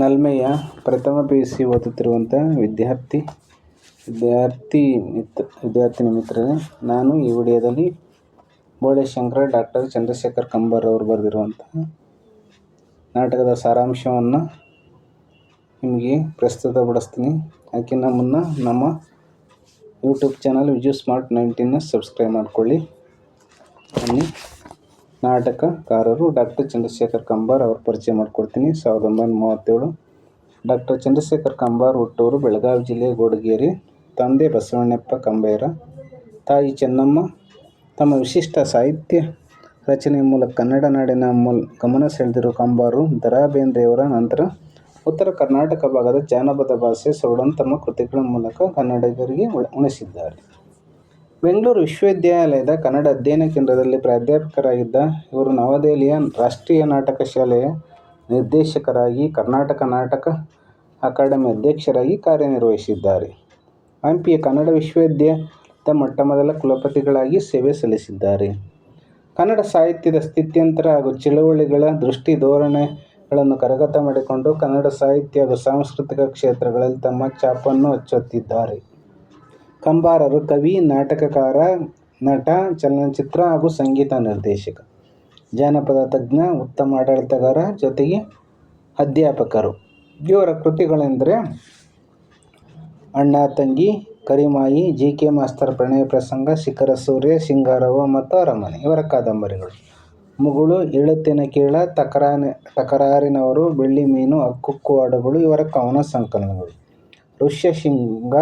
ನಲ್ಮೆಯ ಪ್ರಥಮ P U C ಓದುತ್ತಿರುವಂಥ ವಿದ್ಯಾರ್ಥಿ ವಿದ್ಯಾರ್ಥಿ ಮಿತ್ರ ವಿದ್ಯಾರ್ಥಿನಿ ಮಿತ್ರರೇ, ನಾನು ಈ ವಿಡಿಯೋದಲ್ಲಿ ಬೋಳೇಶಂಕರ ಡಾಕ್ಟರ್ ಚಂದ್ರಶೇಖರ್ ಕಂಬಾರ್ ಅವರು ಬರೆದಿರುವಂತಹ ನಾಟಕದ ಸಾರಾಂಶವನ್ನು ನಿಮಗೆ ಪ್ರಸ್ತುತಪಡಿಸ್ತೀನಿ ಅದಕ್ಕಿಂತ ಮುನ್ನ ನಮ್ಮ YouTube channel Viju smart nineteen subscribe ಮಾಡಿಕೊಳ್ಳಿ. ಬನ್ನಿ. ನಾಟಕಕಾರರು ಡಾಕ್ಟರ್ ಚಂದ್ರಶೇಖರ್ ಕಂಬಾರ್ ಅವ್ರ ಪರಿಚಯ ಮಾಡಿಕೊಡ್ತೀನಿ, ಸಾವಿರದ ಒಂಬೈನೂರ ಮೂವತ್ತೇಳು. ಡಾಕ್ಟರ್ ಚಂದ್ರಶೇಖರ್ ಕಂಬಾರ್ ಹುಟ್ಟೂರು, ಬೆಳಗಾವಿ ಜಿಲ್ಲೆ ಗೋಡಗೇರಿ. ತಂದೆ ಬಸವಣ್ಣಪ್ಪ ಕಂಬೇರ. ತಾಯಿ ಚೆನ್ನಮ್ಮ. ತಮ್ಮ ವಿಶಿಷ್ಟ ಸಾಹಿತ್ಯ ರಚನೆ ಮೂಲಕ ಕನ್ನಡ ನಾಡಿನ ಮೂಲ ಗಮನ ಸೆಳೆದಿರುವ ಕಂಬಾರು ದ ರಾ ಬೇಂದ್ರೆಯವರ ನಂತರ ಉತ್ತರ ಕರ್ನಾಟಕ ಭಾಗದ ಜಾನಪದ ಭಾಷೆ ಸೊರಡನ್ ತಮ್ಮ ಕೃತಿಗಳ ಮೂಲಕ ಕನ್ನಡಿಗರಿಗೆ ಉಣಿಸಿದ್ದಾರೆ. ಬೆಂಗಳೂರು ವಿಶ್ವವಿದ್ಯಾಲಯದ ಕನ್ನಡ ಅಧ್ಯಯನ ಕೇಂದ್ರದಲ್ಲಿ ಪ್ರಾಧ್ಯಾಪಕರಾಗಿದ್ದ ಇವರು ನವದೆಹಲಿಯ ರಾಷ್ಟ್ರೀಯ ನಾಟಕ ಶಾಲೆಯ ನಿರ್ದೇಶಕರಾಗಿ ಕರ್ನಾಟಕ ನಾಟಕ ಅಕಾಡೆಮಿ ಅಧ್ಯಕ್ಷರಾಗಿ ಕಾರ್ಯನಿರ್ವಹಿಸಿದ್ದಾರೆ. ಹಂಪಿಯ ಕನ್ನಡ ವಿಶ್ವವಿದ್ಯಾಲಯದ ಮೊಟ್ಟಮೊದಲ ಕುಲಪತಿಗಳಾಗಿ ಸೇವೆ ಸಲ್ಲಿಸಿದ್ದಾರೆ. ಕನ್ನಡ ಸಾಹಿತ್ಯದ ಸ್ಥಿತ್ಯಂತರ ಹಾಗೂ ಚಳುವಳಿಗಳ ದೃಷ್ಟಿ ಧೋರಣೆಗಳನ್ನು ಕರಗತ ಮಾಡಿಕೊಂಡು ಕನ್ನಡ ಸಾಹಿತ್ಯ ಹಾಗೂ ಸಾಂಸ್ಕೃತಿಕ ಕ್ಷೇತ್ರಗಳಲ್ಲಿ ತಮ್ಮ ಛಾಪನ್ನು ಅಚ್ಚೊತ್ತಿದ್ದಾರೆ ಕಂಬಾರರು ಕವಿ, ನಾಟಕಕಾರ, ನಟ, ಚಲನಚಿತ್ರ ಹಾಗೂ ಸಂಗೀತ ನಿರ್ದೇಶಕ, ಜಾನಪದ ತಜ್ಞ, ಉತ್ತಮ ಆಡಳಿತಗಾರ ಜೊತೆಗೆ ಅಧ್ಯಾಪಕರು. ಇವರ ಕೃತಿಗಳೆಂದರೆ ಅಣ್ಣ ತಂಗಿ, ಕರಿಮಾಯಿ ಜಿ ಕೆ ಮಾಸ್ತರ್ ಪ್ರಣಯ ಪ್ರಸಂಗ, ಶಿಖರ ಸೂರ್ಯ ಸಿಂಗಾರವ ಮತ್ತು ಅರಮನೆ. ಇವರ ಕಾದಂಬರಿಗಳು. ಮುಗುಳು ಇಳುತ್ತಿನ ಕೀಳ, ತಕರಾನೆ, ತಕರಾರಿನವರು, ಬೆಳ್ಳಿ ಮೀನು ಅಕ್ಕುಕ್ಕು ಹಾಡುಗಳು ಇವರ ಕವನ ಸಂಕಲನಗಳು. ಋಷ್ಯಶೃಂಗ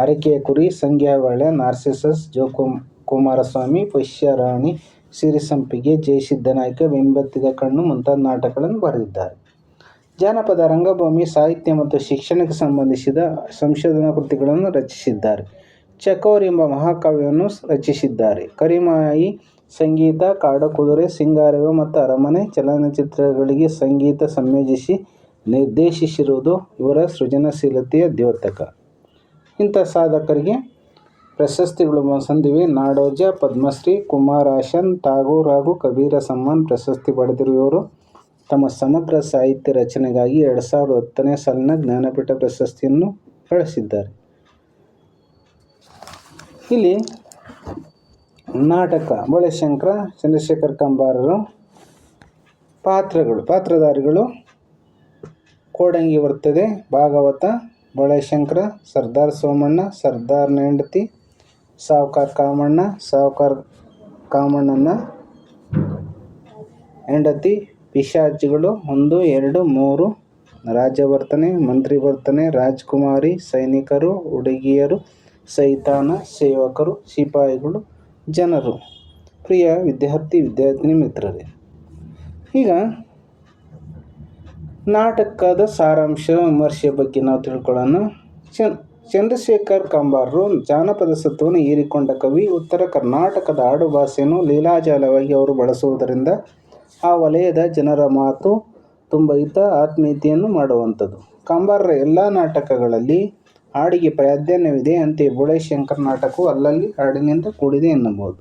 ಅರಕೆಯ ಕುರಿ ಸಂಗ್ಯಾವಳ್ಯ, ನಾರ್ಸಿಸಸ್ ಜೋಕುಮ್ ಕುಮಾರಸ್ವಾಮಿ ಪುಷ್ಯರಾಣಿ ಸಿರಿಸಂಪಿಗೆ ಜಯಸಿದ್ದನಾಯಕ ಬೆಂಬತ್ತಿದ ಕಣ್ಣು ಮುಂತಾದ ನಾಟಕಗಳನ್ನು ಬರೆದಿದ್ದಾರೆ. ಜಾನಪದ ರಂಗಭೂಮಿ, ಸಾಹಿತ್ಯ ಮತ್ತು ಶಿಕ್ಷಣಕ್ಕೆ ಸಂಬಂಧಿಸಿದ ಸಂಶೋಧನಾ ಕೃತಿಗಳನ್ನು ರಚಿಸಿದ್ದಾರೆ. ಚಕೋರ್ ಎಂಬ ಮಹಾಕಾವ್ಯವನ್ನು ರಚಿಸಿದ್ದಾರೆ. ಕರಿಮಾಯಿ, ಸಂಗೀತ, ಕಾಡುಕುದುರೆ ಸಿಂಗಾರವ ಮತ್ತು ಅರಮನೆ ಚಲನಚಿತ್ರಗಳಿಗೆ ಸಂಗೀತ ಸಂಯೋಜಿಸಿ ನಿರ್ದೇಶಿಸಿರುವುದು ಇವರ ಸೃಜನಶೀಲತೆಯ ದ್ಯೋತಕ. ಇಂಥ ಸಾಧಕರಿಗೆ ಪ್ರಶಸ್ತಿಗಳು ಸಂದಿವೆ. ನಾಡೋಜ, ಪದ್ಮಶ್ರೀ ಕುಮಾರಾಶನ್ ಟಾಗೋರ್ ಹಾಗೂ ಕಬೀರ ಸಮ್ಮಾನ್ ಪ್ರಶಸ್ತಿ ಪಡೆದಿರುವವರು ತಮ್ಮ ಸಮಗ್ರ ಸಾಹಿತ್ಯ ರಚನೆಗಾಗಿ ಎರಡು ಸಾವಿರದ ಹತ್ತನೇ ಸಾಲಿನ ಜ್ಞಾನಪೀಠ ಪ್ರಶಸ್ತಿಯನ್ನು ಗಳಿಸಿದ್ದಾರೆ. ಇಲ್ಲಿ ನಾಟಕ ಬಳೆಶಂಕರ, ಚಂದ್ರಶೇಖರ್ ಕಂಬಾರರು ಪಾತ್ರಗಳು, ಪಾತ್ರಧಾರಿಗಳು ಕೋಡಂಗಿ ಬರ್ತದೆ ಭಾಗವತ ಬೋಳೇಶಂಕರ, ಸರ್ದಾರ್ ಸೋಮಣ್ಣ ಸರ್ದಾರ್ನ ಹೆಂಡತಿ ಸಾವ್ಕಾರ ಕಾಮಣ್ಣ, ಸಾವ್ಕಾರ ಕಾಮಣ್ಣನ ಹೆಂಡತಿ, ಪಿಶಾಚಿಗಳು ಒಂದು, ಎರಡು, ಮೂರು ರಾಜವರ್ತನೆ ಮಂತ್ರಿ ವರ್ತನೆ ರಾಜ್ಕುಮಾರಿ, ಸೈನಿಕರು, ಹುಡುಗಿಯರು, ಸೈತಾನ, ಸೇವಕರು, ಸಿಪಾಯಿಗಳು, ಜನರು. ಪ್ರಿಯ ವಿದ್ಯಾರ್ಥಿ, ವಿದ್ಯಾರ್ಥಿನಿ, ಮಿತ್ರರೇ, ಈಗ ನಾಟಕದ ಸಾರಾಂಶ ವಿಮರ್ಶೆ ಬಗ್ಗೆ ನಾವು ತಿಳ್ಕೊಳ್ಳೋಣ. ಚಂದ್ರಶೇಖರ್ ಕಂಬಾರರು ಜಾನಪದ ಸತ್ವವನ್ನು ಹೀರಿಕೊಂಡ ಕವಿ ಉತ್ತರ ಕರ್ನಾಟಕದ ಆಡು ಭಾಷೆಯನ್ನು ಲೀಲಾಜಾಲವಾಗಿ ಅವರು ಬಳಸುವುದರಿಂದ ಆ ವಲಯದ ಜನರ ಮಾತು ತುಂಬ ಹಿತ ಆತ್ಮೀಯತೆಯನ್ನು ಮಾಡುವಂಥದ್ದು. ಕಂಬಾರರ ಎಲ್ಲ ನಾಟಕಗಳಲ್ಲಿ ಹಾಡಿಗೆ ಪ್ರಾಧಾನ್ಯವಿದೆ ಅಂತೆಯೇ ಶಂಕರ್ ನಾಟಕವು ಅಲ್ಲಲ್ಲಿ ಹಾಡಿನಿಂದ ಕೂಡಿದೆ ಎನ್ನಬಹುದು.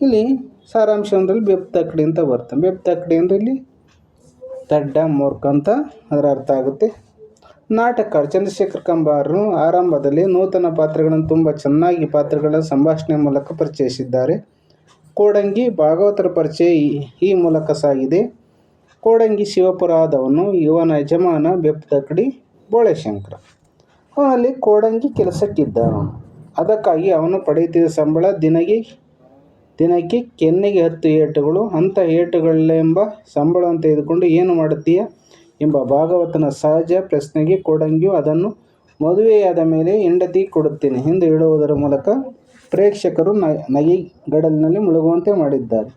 ಇಲ್ಲಿ ಸಾರಾಂಶ ಅಂದರೆ ಬೆಪ್ ತಕ್ಕಡಿ ಅಂತ ಬರ್ತದೆ. ಬೆಪ್ತಕ್ಕಡಿ ಅಂದರೆ ಇಲ್ಲಿ ದಡ್ಡ ಮೂರ್ಖ ಅಂತ ಅದರ ಅರ್ಥ ಆಗುತ್ತೆ. ನಾಟಕ, ಚಂದ್ರಶೇಖರ್ ಕಂಬಾರರು ಆರಂಭದಲ್ಲಿ ನೂತನ ಪಾತ್ರಗಳನ್ನು ತುಂಬ ಚೆನ್ನಾಗಿ ಪಾತ್ರಗಳ ಸಂಭಾಷಣೆ ಮೂಲಕ ಪರಿಚಯಿಸಿದ್ದಾರೆ. ಕೋಡಂಗಿ ಭಾಗವತರ ಪರಿಚಯ ಈ ಮೂಲಕ ಸಾಗಿದೆ. ಕೋಡಂಗಿ ಶಿವಪುರಾದವನು ಇವನ ಯಜಮಾನ ಬೆಪ್ಪದಕಡಿ ಬೋಳೇಶಂಕರ ಅವನಲ್ಲಿ ಕೋಡಂಗಿ ಕೆಲಸಕ್ಕಿದ್ದ ಅದಕ್ಕಾಗಿ ಅವನು ಪಡೆಯುತ್ತಿದ್ದ ಸಂಬಳ ದಿನಗೆ ದಿನಕ್ಕೆ ಕೆನ್ನೆಗೆ ಹತ್ತು ಏಟುಗಳು, ಅಂಥ ಏಟುಗಳೆಂಬ ಸಂಬಳವನ್ನು ತೆಗೆದುಕೊಂಡು ಏನು ಮಾಡುತ್ತೀಯ ಎಂಬ ಭಾಗವತನ ಸಹಜ ಪ್ರಶ್ನೆಗೆ ಕೋಡಂಗಿಯು ಅದನ್ನು ಮದುವೆಯಾದ ಮೇಲೆ ಹೆಂಡತಿ ಕೊಡುತ್ತೇನೆ ಎಂದು ಹೇಳುವುದರ ಮೂಲಕ ಪ್ರೇಕ್ಷಕರು ನಗೆಗಡಲಿನಲ್ಲಿ ಮುಳುಗುವಂತೆ ಮಾಡಿದ್ದಾರೆ.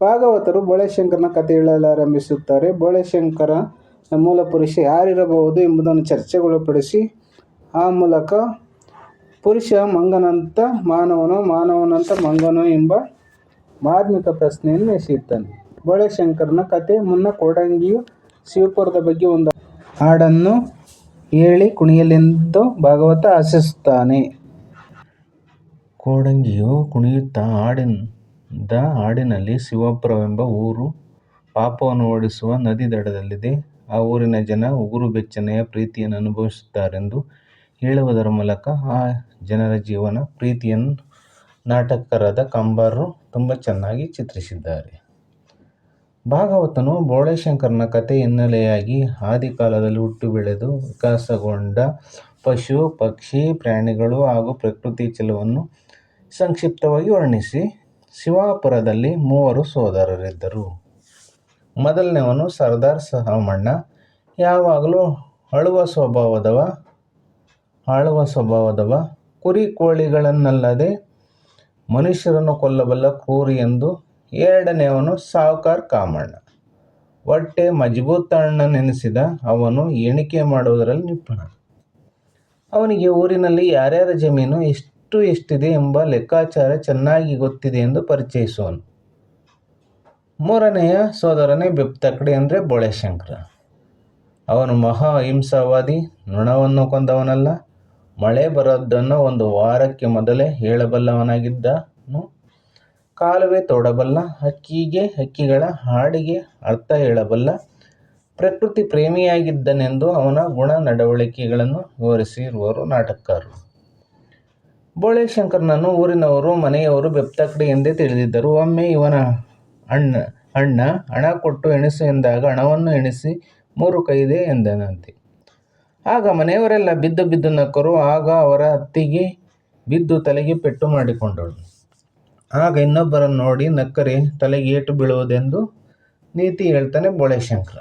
ಭಾಗವತರು ಬೋಳೆಶಂಕರನ ಕಥೆ ಹೇಳಲಾರಂಭಿಸುತ್ತಾರೆ ಬೋಳೆಶಂಕರ ಮೂಲ ಪುರುಷ ಯಾರಿರಬಹುದು ಎಂಬುದನ್ನು ಚರ್ಚೆಗೊಳಪಡಿಸಿ ಆ ಮೂಲಕ ಪುರುಷ ಮಂಗನಂತ ಮಾನವನು, ಮಾನವನಂತ ಮಂಗನು ಎಂಬ ಮಾರ್ಮಿಕ ಪ್ರಶ್ನೆಯನ್ನು ಎಸೆಯುತ್ತಾನೆ. ಬೋಳೇಶಂಕರನ ಕತೆ ಮುನ್ನ ಕೋಡಂಗಿಯು ಶಿವಪುರದ ಬಗ್ಗೆ ಒಂದು ಹಾಡನ್ನು ಹೇಳಿ ಕುಣಿಯಲೆಂದು ಭಾಗವತ ಆಶಿಸುತ್ತಾನೆ. ಕೋಡಂಗಿಯು ಕುಣಿಯುತ್ತಾ ಹಾಡಿದ ಹಾಡಿನಲ್ಲಿ ಶಿವಪುರವೆಂಬ ಊರು ಪಾಪವನ್ನು ಓಡಿಸುವ ನದಿ ದಡದಲ್ಲಿದೆ. ಆ ಊರಿನ ಜನ ಉಗುರು ಬೆಚ್ಚನೆಯ ಪ್ರೀತಿಯನ್ನು ಅನುಭವಿಸುತ್ತಾರೆಂದು ಹೇಳುವುದರ ಮೂಲಕ ಆ ಜನರ ಜೀವನ, ಪ್ರೀತಿಯನ್ನು ನಾಟಕರಾದ ಕಂಬಾರರು ತುಂಬ ಚೆನ್ನಾಗಿ ಚಿತ್ರಿಸಿದ್ದಾರೆ. ಭಾಗವತನು ಬೋಳೇಶಂಕರನ ಕಥೆ ಹಿನ್ನೆಲೆಯಾಗಿ ಆದಿಕಾಲದಲ್ಲಿ ಹುಟ್ಟು ಬೆಳೆದು ವಿಕಾಸಗೊಂಡ ಪಶು, ಪಕ್ಷಿ, ಪ್ರಾಣಿಗಳು ಹಾಗೂ ಪ್ರಕೃತಿ ಚಲವನ್ನು ಸಂಕ್ಷಿಪ್ತವಾಗಿ ವರ್ಣಿಸಿ ಶಿವಾಪುರದಲ್ಲಿ ಮೂವರು ಸೋದರರಿದ್ದರು. ಮೊದಲನೆಯವನು ಸರ್ದಾರ್ ಸಹಮಣ್ಣ ಯಾವಾಗಲೂ ಅಳುವ ಸ್ವಭಾವದವ ಆಳುವ ಸ್ವಭಾವದವ. ಕುರಿ ಕೋಳಿಗಳನ್ನಲ್ಲದೆ ಮನುಷ್ಯರನ್ನು ಕೊಲ್ಲಬಲ್ಲ ಕ್ರೂರಿ ಎಂದು ಎರಡನೆಯವನು ಸಾವುಕಾರ್ ಕಾಮಣ್ಣ. ಹೊಟ್ಟೆ ನೆನೆಸಿದ ಅವನು ಎಣಿಕೆ ಮಾಡುವುದರಲ್ಲಿ ನಿಪುಣ. ಅವನಿಗೆ ಊರಿನಲ್ಲಿ ಯಾರ್ಯಾರ ಜಮೀನು ಎಷ್ಟು ಎಷ್ಟಿದೆ ಎಂಬ ಲೆಕ್ಕಾಚಾರ ಚೆನ್ನಾಗಿ ಗೊತ್ತಿದೆ ಎಂದು ಪರಿಚಯಿಸುವನು. ಮೂರನೆಯ ಸೋದರನೇ ಬೆಪ್ತಕಡೆ ಅಂದರೆ ಬೋಳೆಶಂಕರ. ಅವನು ಮಹಾ ಅಹಿಂಸಾವಾದಿ ನೊಣವನ್ನು ಕೊಂದವನಲ್ಲ. ಮಳೆ ಬರೋದನ್ನು ಒಂದು ವಾರಕ್ಕೆ ಮೊದಲೇ ಹೇಳಬಲ್ಲವನಾಗಿದ್ದನು. ಕಾಲುವೆ ತೋಡಬಲ್ಲ, ಹಕ್ಕಿಗೆ, ಹಕ್ಕಿಗಳ ಹಾಡಿಗೆ ಅರ್ಥ ಹೇಳಬಲ್ಲ, ಪ್ರಕೃತಿ ಪ್ರೇಮಿಯಾಗಿದ್ದನೆಂದು ಅವನ ಗುಣ ನಡವಳಿಕೆಗಳನ್ನು ವಿವರಿಸಿರುವರು ನಾಟಕಕಾರರು. ಬೋಳೆಶಂಕರನನ್ನು ಊರಿನವರು, ಮನೆಯವರು ಬೆಪ್ತಕಡಿ ಎಂದೇ ತಿಳಿದಿದ್ದರು. ಒಮ್ಮೆ ಇವನ ಅಣ್ಣ ಅಣ್ಣ, ಹಣ ಕೊಟ್ಟು ಎಣಿಸು ಎಂದಾಗ, ಹಣವನ್ನು ಎಣಿಸಿ ಮೂರು ಕೈದೆ ಎಂದನಂತೆ. ಆಗ ಮನೆಯವರೆಲ್ಲ ಬಿದ್ದು ಬಿದ್ದು ನಕ್ಕರು, ಆಗ ಅವರ ಅತ್ತಿಗೆ ಬಿದ್ದು ತಲೆಗೆ ಪೆಟ್ಟು ಮಾಡಿಕೊಂಡಳು. ಆಗ ಇನ್ನೊಬ್ಬರನ್ನು ನೋಡಿ ನಕ್ಕರೆ, ತಲೆಗೆ ಏಟು ಬೀಳುವುದೆಂದು ನೀತಿ ಹೇಳ್ತಾನೆ ಬೋಳೆಶಂಕರ.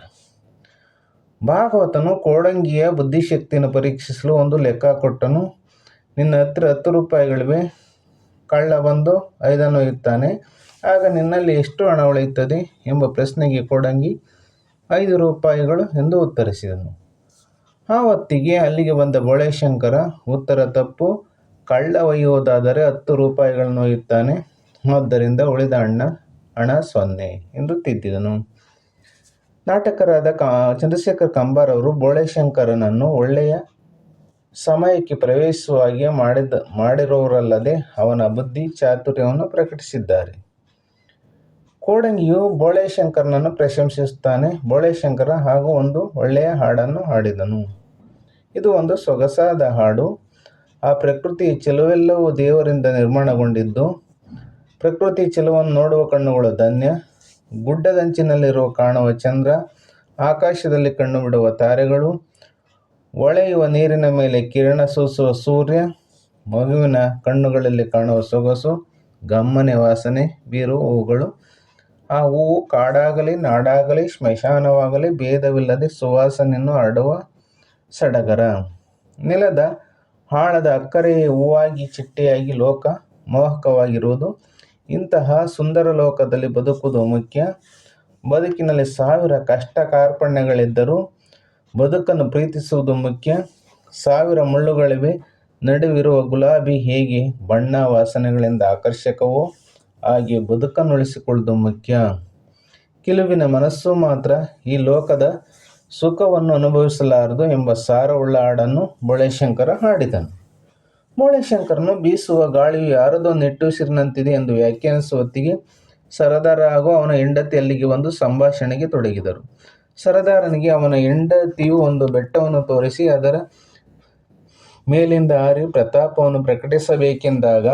ಭಾಗವತನು ಕೋಡಂಗಿಯ ಬುದ್ಧಿಶಕ್ತಿಯನ್ನು ಪರೀಕ್ಷಿಸಲು ಒಂದು ಲೆಕ್ಕ ಕೊಟ್ಟನು. ನಿನ್ನ ಹತ್ರ ಹತ್ತು ರೂಪಾಯಿಗಳಿವೆ. ಕಳ್ಳ ಬಂದು ಐದನ್ನು ಇರ್ತಾನೆ ಆಗ ನಿನ್ನಲ್ಲಿ ಎಷ್ಟು ಹಣ ಉಳಿಯುತ್ತದೆ ಎಂಬ ಪ್ರಶ್ನೆಗೆ ಕೋಡಂಗಿ, ಐದು ರೂಪಾಯಿಗಳು ಎಂದು ಉತ್ತರಿಸಿದನು. ಆ ಹೊತ್ತಿಗೆ ಅಲ್ಲಿಗೆ ಬಂದ ಬೋಳೆಶಂಕರ ಉತ್ತರ ತಪ್ಪು. ಕಳ್ಳ ಒಯ್ಯುವುದಾದರೆ ಹತ್ತು ರೂಪಾಯಿಗಳನ್ನು ಒಯ್ಯುತ್ತಾನೆ. ಆದ್ದರಿಂದ ಉಳಿದ ಅಣ್ಣ, ಹಣ ಸೊನ್ನೆ ಎಂದು ತಿದ್ದಿದನು. ನಾಟಕರಾದ ಕ, ಚಂದ್ರಶೇಖರ್ ಕಂಬಾರವರು ಬೋಳೆಶಂಕರನನ್ನು ಒಳ್ಳೆಯ ಸಮಯಕ್ಕೆ ಪ್ರವೇಶಿಸುವ ಹಾಗೆ ಮಾಡಿದ, ಮಾಡಿರೋರಲ್ಲದೆ ಅವನ ಬುದ್ಧಿ ಚಾತುರ್ಯವನ್ನು ಪ್ರಕಟಿಸಿದ್ದಾರೆ. ಕೋಡಂಗಿಯು ಬೋಳೆಶಂಕರನನ್ನು ಪ್ರಶಂಸಿಸುತ್ತಾನೆ. ಬೋಳೆಶಂಕರ ಹಾಗೂ ಒಂದು ಒಳ್ಳೆಯ ಹಾಡನ್ನು ಹಾಡಿದನು. ಇದು ಒಂದು ಸೊಗಸಾದ ಹಾಡು. ಆ ಪ್ರಕೃತಿ ಚೆಲುವೆಲ್ಲವೂ ದೇವರಿಂದ ನಿರ್ಮಾಣಗೊಂಡಿದ್ದು, ಪ್ರಕೃತಿ ಚೆಲುವನ್ನು ನೋಡುವ ಕಣ್ಣುಗಳು ಧನ್ಯ. ಗುಡ್ಡದಂಚಿನಲ್ಲಿರುವ ಕಾಣುವ ಚಂದ್ರ, ಆಕಾಶದಲ್ಲಿ ಕಣ್ಣು ಬಿಡುವ ತಾರೆಗಳು ಒಳೆಯುವ ನೀರಿನ ಮೇಲೆ ಕಿರಣ ಸೂಸುವ ಸೂರ್ಯ, ಮಗುವಿನ ಕಣ್ಣುಗಳಲ್ಲಿ ಕಾಣುವ ಸೊಗಸು ಗಮ್ಮನೆ ವಾಸನೆ ಬೀರುವ ಹೂಗಳು ಆ ಹೂವು ಕಾಡಾಗಲಿ, ನಾಡಾಗಲಿ ಸ್ಮಶಾನವಾಗಲಿ ಭೇದವಿಲ್ಲದೆ ಸುವಾಸನೆಯನ್ನು ಹರಡುವ ಸಡಗರ. ನೆಲದ ಹಾಳದ ಅಕ್ಕರೆ ಹೂವಾಗಿ, ಚಿಟ್ಟೆಯಾಗಿ ಲೋಕ ಮೋಹಕವಾಗಿರುವುದು. ಇಂತಹ ಸುಂದರ ಲೋಕದಲ್ಲಿ ಬದುಕುವುದು ಮುಖ್ಯ. ಬದುಕಿನಲ್ಲಿ ಸಾವಿರ ಕಷ್ಟ ಕಾರ್ಪಣ್ಯಗಳಿದ್ದರೂ ಬದುಕನ್ನು ಪ್ರೀತಿಸುವುದು ಮುಖ್ಯ. ಸಾವಿರ ಮುಳ್ಳುಗಳಿವೆ, ನಡುವಿರುವ ಗುಲಾಬಿ ಹೇಗೆ ಬಣ್ಣ ವಾಸನೆಗಳಿಂದ ಆಕರ್ಷಕವೋ ಹಾಗೆ ಬದುಕನ್ನು ಉಳಿಸಿಕೊಳ್ಳುವುದು ಮುಖ್ಯ. ಕೆಲವಿನ ಮನಸ್ಸು ಮಾತ್ರ ಈ ಲೋಕದ ಸುಖವನ್ನು ಅನುಭವಿಸಲಾರದು ಎಂಬ ಸಾರವುಳ್ಳ ಹಾಡನ್ನು ಬೋಳೆಶಂಕರ ಹಾಡಿದನು. ಬೋಳೆಶಂಕರನು ಬೀಸುವ ಗಾಳಿಯು ಯಾರದೋ ನಿಟ್ಟುಸಿರಿನಂತಿದೆ ಎಂದು ವ್ಯಾಖ್ಯಾನಿಸುವ ಹೊತ್ತಿಗೆ ಸರದಾರ ಹಾಗೂ ಅವನ ಹೆಂಡತಿ ಅಲ್ಲಿಗೆ ಒಂದು ಸಂಭಾಷಣೆಗೆ ತೊಡಗಿದರು. ಸರದಾರನಿಗೆ ಅವನ ಹೆಂಡತಿಯು ಒಂದು ಬೆಟ್ಟವನ್ನು ತೋರಿಸಿ ಅದರ ಮೇಲಿಂದ ಹಾರಿ ಪ್ರತಾಪವನ್ನು ಪ್ರಕಟಿಸಬೇಕೆಂದಾಗ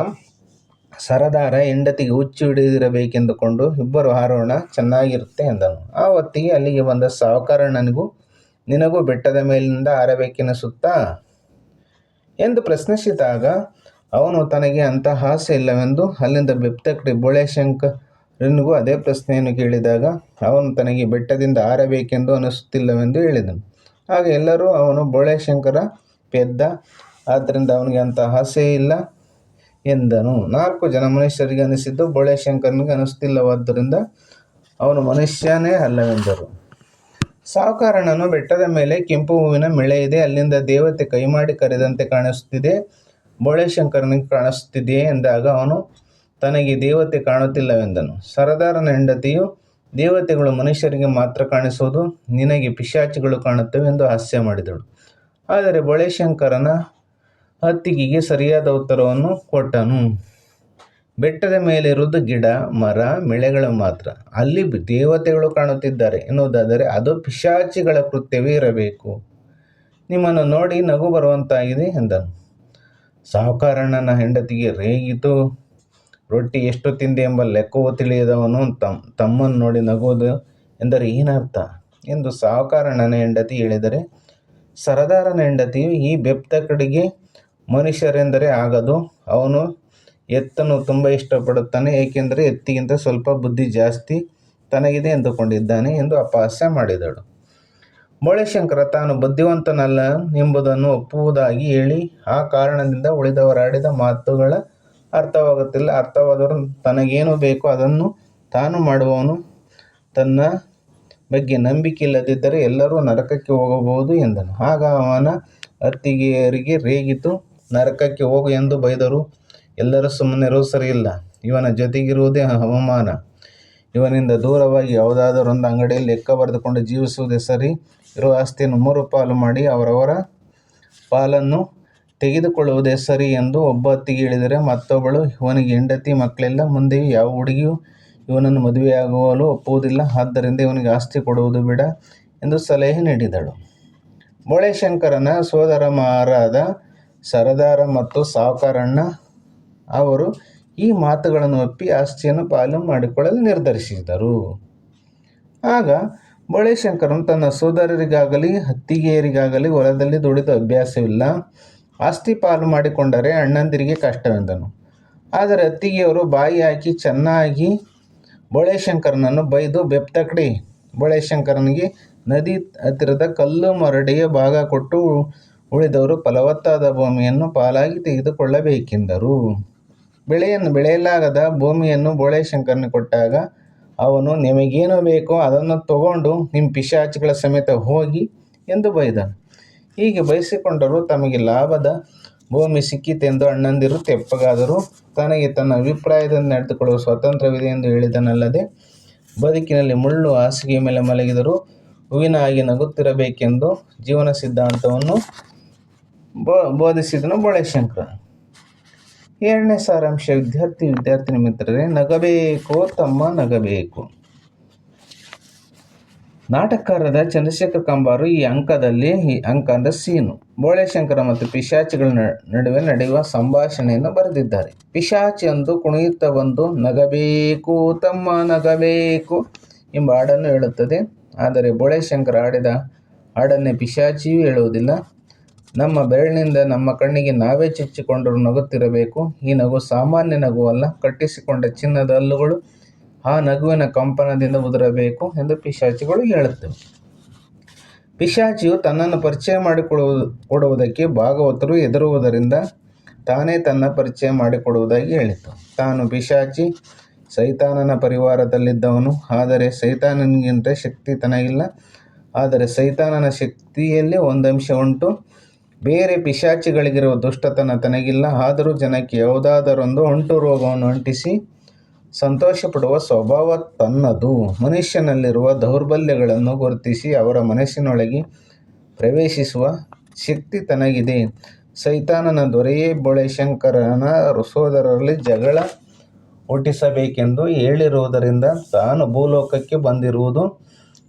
ಸರದಾರ ಹೆಂಡತಿಗೆ ಹುಚ್ಚು ಹಿಡಿದಿರಬೇಕೆಂದುಕೊಂಡು ಇಬ್ಬರು ಹಾರೋಣ ಚೆನ್ನಾಗಿರುತ್ತೆ ಎಂದನು. ಆ ಹೊತ್ತಿಗೆ ಅಲ್ಲಿಗೆ ಬಂದ ಸಾಹುಕಾರಣ್ಣನಿಗೂ ನಿನಗೂ ಬೆಟ್ಟದ ಮೇಲಿನಿಂದ ಹಾರಬೇಕೆನಿಸುತ್ತಾ? ಎಂದು ಪ್ರಶ್ನಿಸಿದಾಗ, ಅವನು ತನಗೆ ಅಂತ ಆಸೆ ಇಲ್ಲವೆಂದು ಅಲ್ಲಿಂದ ಬೆಪ್ತಕಡಿ ಬೋಳೆಶಂಕರನಿಗೂ ಅದೇ ಪ್ರಶ್ನೆಯನ್ನು ಕೇಳಿದಾಗ, ಅವನು ತನಗೆ ಬೆಟ್ಟದಿಂದ ಹಾರಬೇಕೆಂದು ಅನಿಸುತ್ತಿಲ್ಲವೆಂದು ಹೇಳಿದನು. ಆಗ ಎಲ್ಲರೂ, ಅವನು ಬೋಳೆಶಂಕರ ಪೆದ್ದ, ಆದ್ದರಿಂದ ಅವನಿಗೆ ಅಂತ ಆಸೆ ಇಲ್ಲ. ಎಂದನು. ನಾಲ್ಕು ಜನ ಮನುಷ್ಯರಿಗೆ ಅನಿಸಿದ್ದು ಬೋಳೆಶಂಕರನಿಗೆ ಅನಿಸುತ್ತಿಲ್ಲವಾದ್ದರಿಂದ ಅವನು ಮನುಷ್ಯನೇ ಅಲ್ಲವೆಂದರು. ಸಾಹುಕಾರನನ್ನು ಬೆಟ್ಟದ ಮೇಲೆ ಕೆಂಪು ಹೂವಿನ ಮೆಳೆ ಇದೆ. ಅಲ್ಲಿಂದ ದೇವತೆ ಕೈ ಮಾಡಿ ಕರೆದಂತೆ ಕಾಣಿಸುತ್ತಿದೆ. ಬೋಳೆಶಂಕರನಿಗೆ ಕಾಣಿಸುತ್ತಿದೆಯೇ ಎಂದಾಗ ಅವನು, ತನಗೆ ದೇವತೆ ಕಾಣುತ್ತಿಲ್ಲವೆಂದನು. ಸರದಾರನ ಹೆಂಡತಿಯು ದೇವತೆಗಳು ಮನುಷ್ಯರಿಗೆ ಮಾತ್ರ ಕಾಣಿಸುವುದು ನಿನಗೆ ಪಿಶಾಚಿಗಳು ಕಾಣುತ್ತವೆ ಎಂದು ಹಾಸ್ಯ ಮಾಡಿದಳು. ಆದರೆ ಬೋಳೆಶಂಕರನ ಅತ್ತಿಗೆಗೆ ಸರಿಯಾದ ಉತ್ತರವನ್ನು ಕೊಟ್ಟನು. ಬೆಟ್ಟದ ಮೇಲಿರುವುದು ಗಿಡ, ಮರ, ಮೆಳೆಗಳು ಮಾತ್ರ. ಅಲ್ಲಿ ದೇವತೆಗಳು ಕಾಣುತ್ತಿದ್ದಾರೆ ಎನ್ನುವುದಾದರೆ ಅದು ಪಿಶಾಚಿಗಳ ಕೃತ್ಯವೇ ಇರಬೇಕು. ನಿಮ್ಮನ್ನು ನೋಡಿ ನಗು ಬರುವಂತಾಗಿದೆ ಎಂದನು. ಸಾಹುಕಾರಣ್ಣನ ಹೆಂಡತಿಗೆ ರೇಗಿತು. ರೊಟ್ಟಿ ಎಷ್ಟು ತಿಂದೆ ಎಂಬ ಲೆಕ್ಕವೂ ತಿಳಿಯದವನು. ತಮ್ಮ ತಮ್ಮನ್ನು ನೋಡಿ ನಗುವುದು ಎಂದರೆ ಏನರ್ಥ ಎಂದು ಸಾಹುಕಾರಣ್ಣನ ಹೆಂಡತಿ ಹೇಳಿದರೆ, ಸರದಾರನ ಹೆಂಡತಿಯು ಈ ಬೆಪ್ತ ಕಡೆಗೆ ಮನುಷ್ಯರೆಂದರೆ ಆಗದು. ಅವನು ಎತ್ತನ್ನು ತುಂಬ ಇಷ್ಟಪಡುತ್ತಾನೆ, ಏಕೆಂದರೆ ಎತ್ತಿಗಿಂತ ಸ್ವಲ್ಪ ಬುದ್ಧಿ ಜಾಸ್ತಿ ತನಗಿದೆ ಎಂದುಕೊಂಡಿದ್ದಾನೆ ಎಂದು ಅಪಹಾಸ್ಯ ಮಾಡಿದಳು. ಬೋಳೆಶಂಕರ ತಾನು ಬುದ್ಧಿವಂತನಲ್ಲ ಎಂಬುದನ್ನು ಒಪ್ಪುವುದಾಗಿ ಹೇಳಿ, ಆ ಕಾರಣದಿಂದ ಉಳಿದವರಾಡಿದ ಮಾತುಗಳ ಅರ್ಥವಾಗುತ್ತಿಲ್ಲ. ಅರ್ಥವಾದರೂ ತನಗೇನು ಬೇಕೋ ಅದನ್ನು ತಾನು ಮಾಡುವವನು. ತನ್ನ ಬಗ್ಗೆ ನಂಬಿಕೆ ಇಲ್ಲದಿದ್ದರೆ ಎಲ್ಲರೂ ನರಕಕ್ಕೆ ಹೋಗಬಹುದು ಎಂದನು. ಆಗ ಅವನ ಅತ್ತಿಗೆಯರಿಗೆ ರೇಗಿತು. ನರಕಕ್ಕೆ ಹೋಗು ಎಂದು ಬೈದರು. ಎಲ್ಲರೂ ಸುಮ್ಮನೆ ಸರಿಯಿಲ್ಲ ಇವನ ಜೊತೆಗಿರುವುದೇ ಅವಮಾನ. ಇವನಿಂದ ದೂರವಾಗಿ ಯಾವುದಾದರೊಂದು ಅಂಗಡಿಯಲ್ಲಿ ಲೆಕ್ಕ ಬರೆದುಕೊಂಡು ಜೀವಿಸುವುದೇ ಸರಿ. ಇರುವ ಆಸ್ತಿಯನ್ನು ಮೂರು ಪಾಲು ಮಾಡಿ ಅವರವರ ಪಾಲನ್ನು ತೆಗೆದುಕೊಳ್ಳುವುದೇ ಸರಿ ಎಂದು ಒಬ್ಬ ಅತ್ತಿಗೆ ಹೇಳಿದರೆ, ಮತ್ತೊಬ್ಬಳು, ಇವನಿಗೆ ಹೆಂಡತಿ ಮಕ್ಕಳೆಲ್ಲ ಮುಂದೆ ಯಾವ ಹುಡುಗಿಯೂ ಇವನನ್ನು ಮದುವೆಯಾಗುವಲು ಒಪ್ಪುವುದಿಲ್ಲ. ಆದ್ದರಿಂದ ಇವನಿಗೆ ಆಸ್ತಿ ಕೊಡುವುದು ಬೇಡ ಎಂದು ಸಲಹೆ ನೀಡಿದಳು. ಸೋದರ ಸೋದರಮಾರಾದ ಸರದಾರ ಮತ್ತು ಸಾವುಕಾರಣ್ಣ ಅವರು ಈ ಮಾತುಗಳನ್ನು ಒಪ್ಪಿ ಆಸ್ತಿಯನ್ನು ಪಾಲು ಮಾಡಿಕೊಳ್ಳಲು ನಿರ್ಧರಿಸಿದರು. ಆಗ ಬೋಳೆಶಂಕರನು ತನ್ನ ಸೋದರರಿಗಾಗಲಿ, ಹತ್ತಿಗೆಯರಿಗಾಗಲಿ ಹೊಲದಲ್ಲಿ ದುಡಿದ ಅಭ್ಯಾಸವಿಲ್ಲ. ಆಸ್ತಿ ಪಾಲು ಮಾಡಿಕೊಂಡರೆ ಅಣ್ಣಂದಿರಿಗೆ ಕಷ್ಟವೆಂದನು. ಆದರೆ ಅತ್ತಿಗೆಯವರು ಬಾಯಿ ಹಾಕಿ ಚೆನ್ನಾಗಿ ಬೊಳೆಶಂಕರನನ್ನು ಬೈದು ಬೆಪ್ತಕಡಿ. ಬೊಳೆಶಂಕರನಿಗೆ ನದಿ ಹತ್ತಿರದ ಕಲ್ಲು ಮರಡಿಯ ಭಾಗ ಕೊಟ್ಟು ಉಳಿದವರು ಫಲವತ್ತಾದ ಭೂಮಿಯನ್ನು ಪಾಲಾಗಿ ತೆಗೆದುಕೊಳ್ಳಬೇಕೆಂದರು. ಬೆಳೆಯನ್ನು ಬೆಳೆಯಲಾಗದ ಭೂಮಿಯನ್ನು ಬೋಳೆಶಂಕರನಿಗೆ ಕೊಟ್ಟಾಗ, ಅವನು, ನಿಮಗೇನು ಬೇಕೋ ಅದನ್ನು ತಗೊಂಡು ನಿಮ್ಮ ಪಿಶಾಚಿಗಳ ಸಮೇತ ಹೋಗಿ ಎಂದು ಬೈದ ಹೀಗೆ ಬಯಸಿಕೊಂಡರೂ ತಮಗೆ ಲಾಭದ ಭೂಮಿ ಸಿಕ್ಕಿತೆಂದು ಅಣ್ಣಂದಿರು ತೆಪ್ಪಗಾದರು. ತನಗೆ ತನ್ನ ಅಭಿಪ್ರಾಯದಿಂದ ನಡೆದುಕೊಳ್ಳುವ ಸ್ವಾತಂತ್ರ್ಯವಿದೆ ಎಂದು ಹೇಳಿದನಲ್ಲದೆ, ಬದುಕಿನಲ್ಲಿ ಮುಳ್ಳು ಹಾಸಿಗೆ ಮೇಲೆ ಮಲಗಿದರೂ ಹೂವಿನ ಹಾಗೆ ನಗುತ್ತಿರಬೇಕೆಂದು ಜೀವನ ಸಿದ್ಧಾಂತವನ್ನು ಬೋ, ಬೋಧಿಸಿದನು ಬಳೆಶಂಕರ. ಎರಡನೇ ಸಾರಾಂಶ, ವಿದ್ಯಾರ್ಥಿ, ವಿದ್ಯಾರ್ಥಿನಿ ಮಿತ್ರರೇ, ನಗಬೇಕು, ತಮ್ಮ ನಗಬೇಕು. ನಾಟಕಕಾರದ ಚಂದ್ರಶೇಖರ್ ಕಂಬಾರು ಈ ಅಂಕದಲ್ಲಿ, ಈ ಅಂಕ ಅಂದರೆ ಸೀನು. ಬೋಳೆಶಂಕರ ಮತ್ತು ಪಿಶಾಚಿಗಳ ನಡುವೆ ನಡೆಯುವ ಸಂಭಾಷಣೆಯನ್ನು ಬರೆದಿದ್ದಾರೆ. ಪಿಶಾಚಿ ಎಂದು ಕುಣಿಯುತ್ತಾ ಬಂದು, ನಗಬೇಕು, ತಮ್ಮ ನಗಬೇಕು ಎಂಬ ಹಾಡನ್ನು ಹೇಳುತ್ತದೆ. ಆದರೆ ಬೋಳೆಶಂಕರ ಆಡಿದ ಹಾಡನ್ನೇ ಪಿಶಾಚಿಯೂ ಹೇಳುವುದಿಲ್ಲ. ನಮ್ಮ ಬೆರಳಿನಿಂದ ನಮ್ಮ ಕಣ್ಣಿಗೆ ನಾವೇ ಚುಚ್ಚಿಕೊಂಡರೂ ನಗುತ್ತಿರಬೇಕು. ಈ ನಗು ಸಾಮಾನ್ಯ ನಗುವಲ್ಲ ಕಟ್ಟಿಸಿಕೊಂಡ ಚಿನ್ನದ ಹಲ್ಲುಗಳು. ಆ ನಗುವಿನ ಕಂಪನದಿಂದ ಉದುರಬೇಕು ಎಂದು ಪಿಶಾಚಿಗಳು ಹೇಳುತ್ತವೆ. ಪಿಶಾಚಿಯು ತನ್ನನ್ನು ಪರಿಚಯ ಮಾಡಿಕೊಡುವುದು ಕೊಡುವುದಕ್ಕೆ ಭಾಗವತರು ಹೆದರುವುದರಿಂದ ತಾನೇ ತನ್ನ ಪರಿಚಯ ಮಾಡಿಕೊಡುವುದಾಗಿ ಹೇಳಿತು. ತಾನು ಪಿಶಾಚಿ, ಸೈತಾನನ ಪರಿವಾರದಲ್ಲಿದ್ದವನು. ಆದರೆ ಸೈತಾನನಿಗಿಂತ ಶಕ್ತಿ ತನಗಿಲ್ಲ. ಆದರೆ ಸೈತಾನನ ಶಕ್ತಿಯಲ್ಲಿ ಒಂದಂಶ ಉಂಟು. ಬೇರೆ ಪಿಶಾಚಿಗಳಿಗಿರುವ ದುಷ್ಟತನ ತನಗಿಲ್ಲ. ಆದರೂ ಜನಕ್ಕೆ ಯಾವುದಾದರೊಂದು ಅಂಟು ರೋಗವನ್ನು ಅಂಟಿಸಿ ಸಂತೋಷಪಡುವ ಸ್ವಭಾವ ತನ್ನದು. ಮನುಷ್ಯನಲ್ಲಿರುವ ದೌರ್ಬಲ್ಯಗಳನ್ನು ಗುರುತಿಸಿ ಅವರ ಮನಸ್ಸಿನೊಳಗೆ ಪ್ರವೇಶಿಸುವ ಶಕ್ತಿ ತನಗಿದೆ. ಸೈತಾನನ ದೊರೆಯೇ ಬೊಳೆಶಂಕರನ ಸೋದರರಲ್ಲಿ ಜಗಳ ಹುಟ್ಟಿಸಬೇಕೆಂದು ಹೇಳಿರುವುದರಿಂದ ತಾನು ಭೂಲೋಕಕ್ಕೆ ಬಂದಿರುವುದು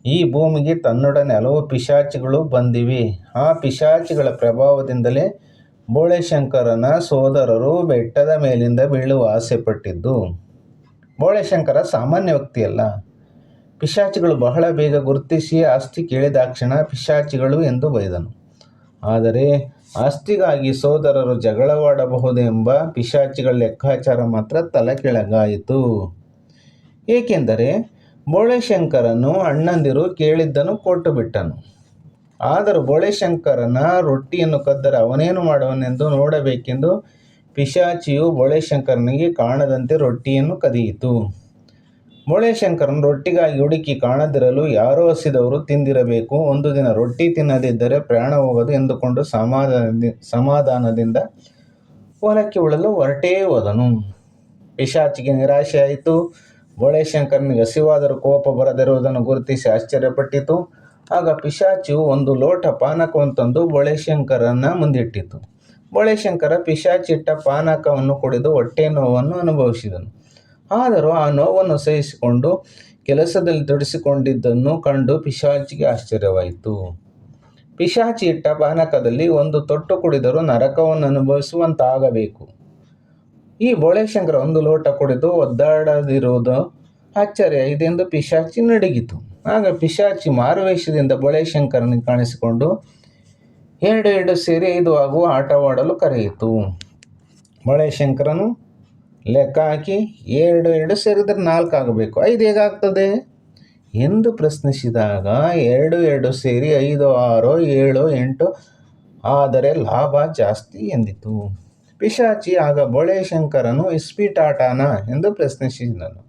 ಈ ಭೂಮಿಗೆ ತನ್ನೊಡನೆ ಹಲವು ಪಿಶಾಚಿಗಳು ಬಂದಿವೆ. ಆ ಪಿಶಾಚಿಗಳ ಪ್ರಭಾವದಿಂದಲೇ ಬೋಳೆಶಂಕರನ ಸೋದರರು ಬೆಟ್ಟದ ಮೇಲಿಂದ ಬೀಳುವ ಆಸೆಪಟ್ಟಿದ್ದು ಬೋಳೆಶಂಕರ ಸಾಮಾನ್ಯ ವ್ಯಕ್ತಿಯಲ್ಲ. ಪಿಶಾಚಿಗಳು ಬಹಳ ಬೇಗ ಗುರುತಿಸಿ ಆಸ್ತಿ ಕೇಳಿದಾಕ್ಷಣ ಪಿಶಾಚಿಗಳು ಎಂದು ಬೈದನು. ಆದರೆ ಆಸ್ತಿಗಾಗಿ ಸೋದರರು ಜಗಳವಾಡಬಹುದೆಂಬ ಪಿಶಾಚಿಗಳ ಲೆಕ್ಕಾಚಾರ ಮಾತ್ರ ತಲೆ ಕೆಳಗಾಯಿತು. ಏಕೆಂದರೆ ಬೋಳೆಶಂಕರನು ಅಣ್ಣಂದಿರು ಕೇಳಿದ್ದನು ಕೊಟ್ಟು ಬಿಟ್ಟನು ಆದರೂ ಬೋಳೆಶಂಕರನ ರೊಟ್ಟಿಯನ್ನು ಕದ್ದರೆ ಅವನೇನು ಮಾಡುವನೆಂದು ನೋಡಬೇಕೆಂದು ಪಿಶಾಚಿಯು ಬೋಳೆಶಂಕರನಿಗೆ ಕಾಣದಂತೆ ರೊಟ್ಟಿಯನ್ನು ಕದಿಯಿತು. ಬೋಳೆಶಂಕರನು ರೊಟ್ಟಿಗಾಗಿ ಹುಡುಕಿ ಕಾಣದಿರಲು ಯಾರೋ ಹಸಿದವರು ತಿಂದಿರಬೇಕು. ಒಂದು ದಿನ ರೊಟ್ಟಿ ತಿನ್ನದಿದ್ದರೆ ಪ್ರಾಣ ಹೋಗದು ಎಂದುಕೊಂಡು ಸಮಾಧಾನದಿ ಸಮಾಧಾನದಿಂದ ಹೊಲಕ್ಕೆ ಉಳಲು ಹೊರಟೇ ಹೋದನು. ಪಿಶಾಚಿಗೆ ನಿರಾಶೆಯಾಯಿತು. ಬೋಳೆಶಂಕರನಿಗೆ ಹಸಿವಾದರೂ ಕೋಪ ಬರದಿರುವುದನ್ನು ಗುರುತಿಸಿ ಆಶ್ಚರ್ಯಪಟ್ಟಿತು. ಆಗ ಪಿಶಾಚಿಯು ಒಂದು ಲೋಟ ಪಾನಕವನ್ನು ತಂದು ಬೋಳೆಶಂಕರನ ಮುಂದಿಟ್ಟಿತು. ಬೋಳೆಶಂಕರ ಪಿಶಾಚಿಟ್ಟ ಪಾನಕವನ್ನು ಕುಡಿದು ಹೊಟ್ಟೆ ನೋವನ್ನು ಅನುಭವಿಸಿದನು. ಆದರೂ ಆ ನೋವನ್ನು ಸಹಿಸಿಕೊಂಡು ಕೆಲಸದಲ್ಲಿ ತೊಡಗಿಸಿಕೊಂಡಿದ್ದನ್ನು ಕಂಡು ಪಿಶಾಚಿಗೆ ಆಶ್ಚರ್ಯವಾಯಿತು. ಪಿಶಾಚಿ ಇಟ್ಟ ಪಾನಕದಲ್ಲಿ ಒಂದು ತೊಟ್ಟು ಕುಡಿದರೂ ನರಕವನ್ನು ಅನುಭವಿಸುವಂತಾಗಬೇಕು. ಈ ಬೋಳೆಶಂಕರ ಒಂದು ಲೋಟ ಕುಡಿದು ಒದ್ದಾಡದಿರುವುದು ಆಶ್ಚರ್ಯ. ಇದೆಂದು ಪಿಶಾಚಿ ನಡಗಿತು. ಆಗ ಪಿಶಾಚಿ ಮಾರುವೇಷದಿಂದ ಬೋಳೆಶಂಕರನಿಗೆ ಕಾಣಿಸಿಕೊಂಡು, ಎರಡು ಎರಡು ಸೇರಿ ಐದು ಆಗುವ ಆಟವಾಡಲು ಕರೆಯಿತು. ಬೋಳೆಶಂಕರನು ಲೆಕ್ಕ ಹಾಕಿ, ಎರಡು ಎರಡು ಸೇರಿದರೆ ನಾಲ್ಕು ಆಗಬೇಕು. ಐದು ಹೇಗಾಗ್ತದೆ? ಎಂದು ಪ್ರಶ್ನಿಸಿದಾಗ, ಎರಡು ಎರಡು ಸೇರಿ ಐದು, ಆರು, ಏಳು, ಎಂಟು, ಆದರೆ ಲಾಭ ಜಾಸ್ತಿ ಎಂದಿತು. ಪಿಶಾಚಿ ಆಗ ಬೋಳೆಶಂಕರನು ಇಸ್ಪೀಟಾಟನ ಎಂದು ಪ್ರಶ್ನಿಸಿದನು.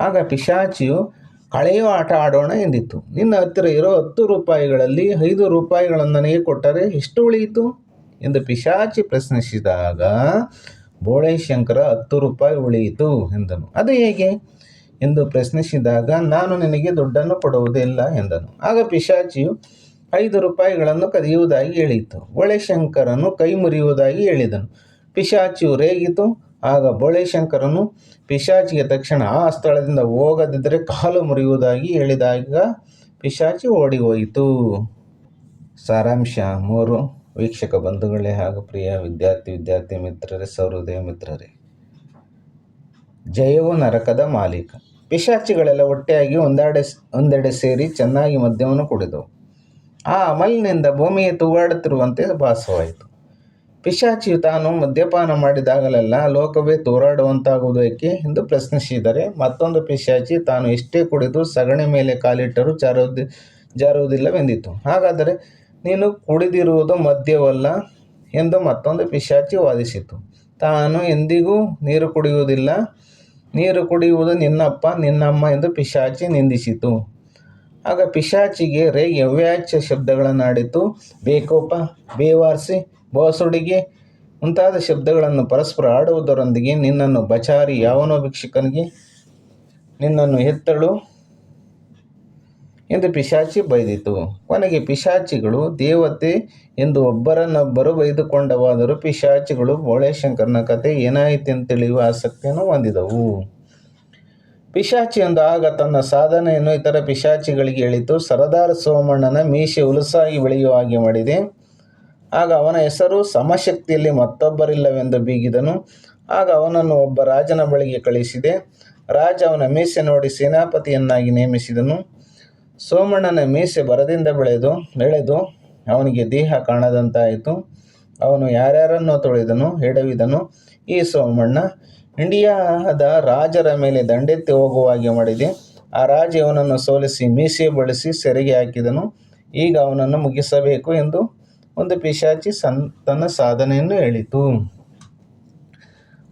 ಆಗ ಪಿಶಾಚಿಯು ಕಳೆಯುವ ಆಟ ಆಡೋಣ ಎಂದಿತ್ತು. ನಿನ್ನ ಹತ್ತಿರ ಇರೋ ಹತ್ತು ರೂಪಾಯಿಗಳಲ್ಲಿ ಐದು ರೂಪಾಯಿಗಳನ್ನು ನನಗೆ ಕೊಟ್ಟರೆ ಎಷ್ಟು ಉಳಿಯಿತು? ಎಂದು ಪಿಶಾಚಿ ಪ್ರಶ್ನಿಸಿದಾಗ ಬೋಳೆಶಂಕರ ಹತ್ತು ರೂಪಾಯಿ ಉಳಿಯಿತು ಎಂದನು. ಅದು ಹೇಗೆ? ಎಂದು ಪ್ರಶ್ನಿಸಿದಾಗ, ನಾನು ನಿನಗೆ ದುಡ್ಡನ್ನು ಕೊಡುವುದಿಲ್ಲ ಎಂದನು. ಆಗ ಪಿಶಾಚಿಯು ಐದು ರೂಪಾಯಿಗಳನ್ನು ಕದಿಯುವುದಾಗಿ ಹೇಳಿತು. ಬೋಳೆಶಂಕರನು ಕೈ ಮುರಿಯುವುದಾಗಿ ಹೇಳಿದನು. ಪಿಶಾಚಿಯು ರೇಗಿತು. ಆಗ ಬೋಳೆಶಂಕರನು ಪಿಶಾಚಿಗೆ ತಕ್ಷಣ ಆ ಸ್ಥಳದಿಂದ ಹೋಗದಿದ್ದರೆ ಕಾಲು ಮುರಿಯುವುದಾಗಿ ಹೇಳಿದಾಗ ಪಿಶಾಚಿ ಓಡಿ ಹೋಯಿತು ಸಾರಾಂಶ ಮೂರು. ವೀಕ್ಷಕ ಬಂಧುಗಳೇ ಹಾಗೂ ಪ್ರಿಯ ವಿದ್ಯಾರ್ಥಿ ವಿದ್ಯಾರ್ಥಿ ಮಿತ್ರರೇ, ಸೌಹೃದಯ ಮಿತ್ರರೇ. ಜಯವು ನರಕದ ಮಾಲೀಕ. ಪಿಶಾಚಿಗಳೆಲ್ಲ ಒಟ್ಟೆಯಾಗಿ ಒಂದೆಡೆ ಒಂದೆಡೆ ಸೇರಿ ಚೆನ್ನಾಗಿ ಮದ್ಯವನ್ನು ಕುಡಿದವು. ಆ ಅಮಲಿನಿಂದ ಭೂಮಿಯ ತೂಗಾಡುತ್ತಿರುವಂತೆ ಭಾಸವಾಯಿತು. ಪಿಶಾಚಿಯು ತಾನು ಮದ್ಯಪಾನ ಮಾಡಿದಾಗಲೆಲ್ಲ ಲೋಕವೇ ತೂರಾಡುವಂತಾಗುವುದಕ್ಕೆ ಎಂದು ಪ್ರಶ್ನಿಸಿದರೆ, ಮತ್ತೊಂದು ಪಿಶಾಚಿ ತಾನು ಎಷ್ಟೇ ಕುಡಿದು ಸಗಣಿ ಮೇಲೆ ಕಾಲಿಟ್ಟರೂ ಜಾರುವುದಿ, ಜಾರುವುದಿಲ್ಲವೆಂದಿತು. ಹಾಗಾದರೆ ನೀನು ಕುಡಿದಿರುವುದು ಮದ್ಯವಲ್ಲ ಎಂದು ಮತ್ತೊಂದು ಪಿಶಾಚಿ ವಾದಿಸಿತು. ತಾನು ಎಂದಿಗೂ ನೀರು ಕುಡಿಯುವುದಿಲ್ಲ. ನೀರು ಕುಡಿಯುವುದು ನಿನ್ನಪ್ಪ, ನಿನ್ನಮ್ಮ ಎಂದು ಪಿಶಾಚಿ ನಿಂದಿಸಿತು. ಆಗ ಪಿಶಾಚಿಗೆ ರೇ ಯವ್ಯಾಚ್ಯ ಶಬ್ದಗಳನ್ನಾಡಿತು. ಬೇಕೋಪ, ಬೇವಾರ್ಸಿ, ಬೋಸುಡಿಗೆ ಮುಂತಾದ ಶಬ್ದಗಳನ್ನು ಪರಸ್ಪರ ಆಡುವುದರೊಂದಿಗೆ ನಿನ್ನನ್ನು ಬಚಾರಿ ಯಾವನೋ ಭಿಕ್ಷಕನಿಗೆ, ನಿನ್ನನ್ನು ಎತ್ತಳು ಎಂದು ಪಿಶಾಚಿ ಬೈದಿತು. ಕೊನೆಗೆ ಪಿಶಾಚಿಗಳು ದೇವತೆ ಎಂದು ಒಬ್ಬರನ್ನೊಬ್ಬರು ಬೈದುಕೊಂಡವಾದರೂ ಪಿಶಾಚಿಗಳು ಬೋಳೆಶಂಕರನ ಕತೆ ಅಂತ ತಿಳಿಯುವ ಆಸಕ್ತಿಯನ್ನು ಹೊಂದಿದವು. ಪಿಶಾಚಿಯೊಂದು ಆಗ ತನ್ನ ಸಾಧನೆಯನ್ನು ಇತರ ಪಿಶಾಚಿಗಳಿಗೆ ಹೇಳಿತು, ಸರದಾರ್ ಸೋಮಣ್ಣನ ಮೀಸೆ ಉಲುಸಾಗಿ ಬೆಳೆಯುವ ಹಾಗೆ ಮಾಡಿದೆ. ಆಗ ಅವನ ಹೆಸರು ಸಮಶಕ್ತಿಯಲ್ಲಿ ಮತ್ತೊಬ್ಬರಿಲ್ಲವೆಂದು ಬೀಗಿದನು. ಆಗ ಅವನನ್ನು ಒಬ್ಬ ರಾಜನ ಬಳಿಗೆ ಕಳಿಸಿದೆ. ರಾಜ ಅವನ ಮೀಸೆ ನೋಡಿ ಸೇನಾಪತಿಯನ್ನಾಗಿ ನೇಮಿಸಿದನು. ಸೋಮಣ್ಣನ ಮೀಸೆ ಬರದಿಂದ ಬೆಳೆದು ಬೆಳೆದು ಅವನಿಗೆ ದೇಹ ಕಾಣದಂತಾಯಿತು. ಅವನು ಯಾರ್ಯಾರನ್ನೋ ತೊಳೆದನು ಎಡವಿದನು ಈ ಸೋಮಣ್ಣ ಇಂಡಿಯಾದ ರಾಜರ ಮೇಲೆ ದಂಡೆತ್ತಿ ಹೋಗುವ ಹಾಗೆ ಮಾಡಿದೆ. ಆ ರಾಜ ಅವನನ್ನು ಸೋಲಿಸಿ ಮೀಸೆ ಬಳಸಿ ಸೆರೆಗೆ ಹಾಕಿದನು. ಈಗ ಅವನನ್ನು ಮುಗಿಸಬೇಕು ಎಂದು ಒಂದು ಪಿಶಾಚಿ ಸನ್, ತನ್ನ ಸಾಧನೆಯನ್ನು ಹೇಳಿತು.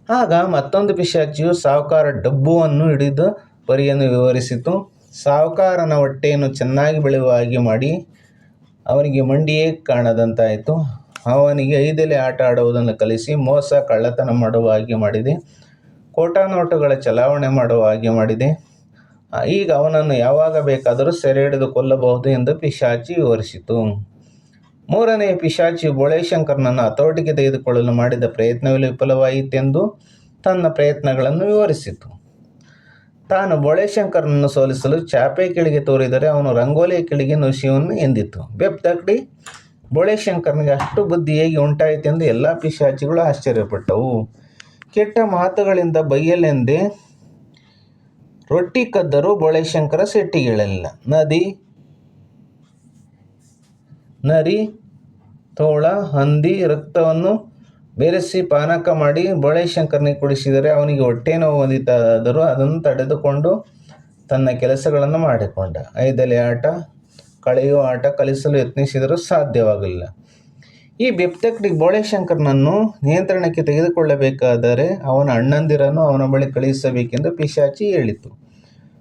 ಆಗ ಮತ್ತೊಂದು ಪಿಶಾಚಿಯು ಸಾಹುಕಾರ ಡಬ್ಬುವನ್ನು ಹಿಡಿದ ಪರಿಯನ್ನು ವಿವರಿಸಿತು. ಸಾಹುಕಾರನ ಹೊಟ್ಟೆಯನ್ನು ಚೆನ್ನಾಗಿ ಬೆಳೆಯುವ ಹಾಗೆ ಮಾಡಿ ಅವನಿಗೆ ಮಂಡಿಯೇ ಕಾಣದಂತಾಯಿತು. ಅವನಿಗೆ ಐದೆಲೆ ಆಟ ಆಡುವುದನ್ನು ಕಲಿಸಿ ಮೋಸ ಕಳ್ಳತನ ಮಾಡುವ ಹಾಗೆ ಮಾಡಿದೆ. ಕೋಟಾ ನೋಟುಗಳ ಚಲಾವಣೆ ಮಾಡುವ ಹಾಗೆ ಮಾಡಿದೆ. ಈಗ ಅವನನ್ನು ಯಾವಾಗ ಬೇಕಾದರೂ ಸೆರೆ ಹಿಡಿದು ಕೊಲ್ಲಬಹುದು ಎಂದು ಪಿಶಾಚಿ ವಿವರಿಸಿತು. ಮೂರನೇ ಪಿಶಾಚಿ ಬೋಳೇಶಂಕರ್ನನ್ನು ಹತೋಟಿಗೆ ತೆಗೆದುಕೊಳ್ಳಲು ಮಾಡಿದ ಪ್ರಯತ್ನವೇ ವಿಫಲವಾಯಿತೆಂದು ತನ್ನ ಪ್ರಯತ್ನಗಳನ್ನು ವಿವರಿಸಿತು. ತಾನು ಬೋಳೇಶಂಕರನನ್ನು ಸೋಲಿಸಲು ಚಾಪೆ ಕೆಳಗೆ ತೋರಿದರೆ ಅವನು ರಂಗೋಲಿಯ ಕೆಳಗೆ ನುಸಿಯುವನ್ನು ಎಂದಿತ್ತು ಬೆಪ್ ತಕ್ಕಡಿ ಬೋಳೇಶಂಕರನಿಗೆ ಅಷ್ಟು ಬುದ್ಧಿ ಹೇಗೆ ಉಂಟಾಯಿತೆಂದು ಎಲ್ಲ ಪಿಶಾಚಿಗಳು ಆಶ್ಚರ್ಯಪಟ್ಟವು. ಕೆಟ್ಟ ಮಾತುಗಳಿಂದ ಬೈಯಲೆಂದೇ ರೊಟ್ಟಿ ಕದ್ದರೂ ಬೋಳೆಶಂಕರ ಶೆಟ್ಟಿಗಳೆಲ್ಲ. ನದಿ, ನರಿ, ತೋಳ, ಹಂದಿ ರಕ್ತವನ್ನು ಬೆರೆಸಿ ಪಾನಕ ಮಾಡಿ ಬೋಳೇಶಂಕರನಿಗೆ ಕುಡಿಸಿದರೆ ಅವನಿಗೆ ಹೊಟ್ಟೆ ನೋವು ಬಂದಿತ್ತಾದರೂ ಅದನ್ನು ತಡೆದುಕೊಂಡು ತನ್ನ ಕೆಲಸಗಳನ್ನು ಮಾಡಿಕೊಂಡ. ಐದಲೆ ಆಟ ಕಳೆಯುವ ಆಟ ಕಲಿಸಲು ಯತ್ನಿಸಿದರೂ ಸಾಧ್ಯವಾಗಲಿಲ್ಲ. ಈ ಬೆಪ್ತಕ್ಡಿ ಬೋಳೆಶಂಕರ್ನನ್ನು ನಿಯಂತ್ರಣಕ್ಕೆ ತೆಗೆದುಕೊಳ್ಳಬೇಕಾದರೆ ಅವನ ಅಣ್ಣಂದಿರನ್ನು ಅವನ ಬಳಿ ಕಳುಹಿಸಬೇಕೆಂದು ಪಿಶಾಚಿ ಹೇಳಿತು.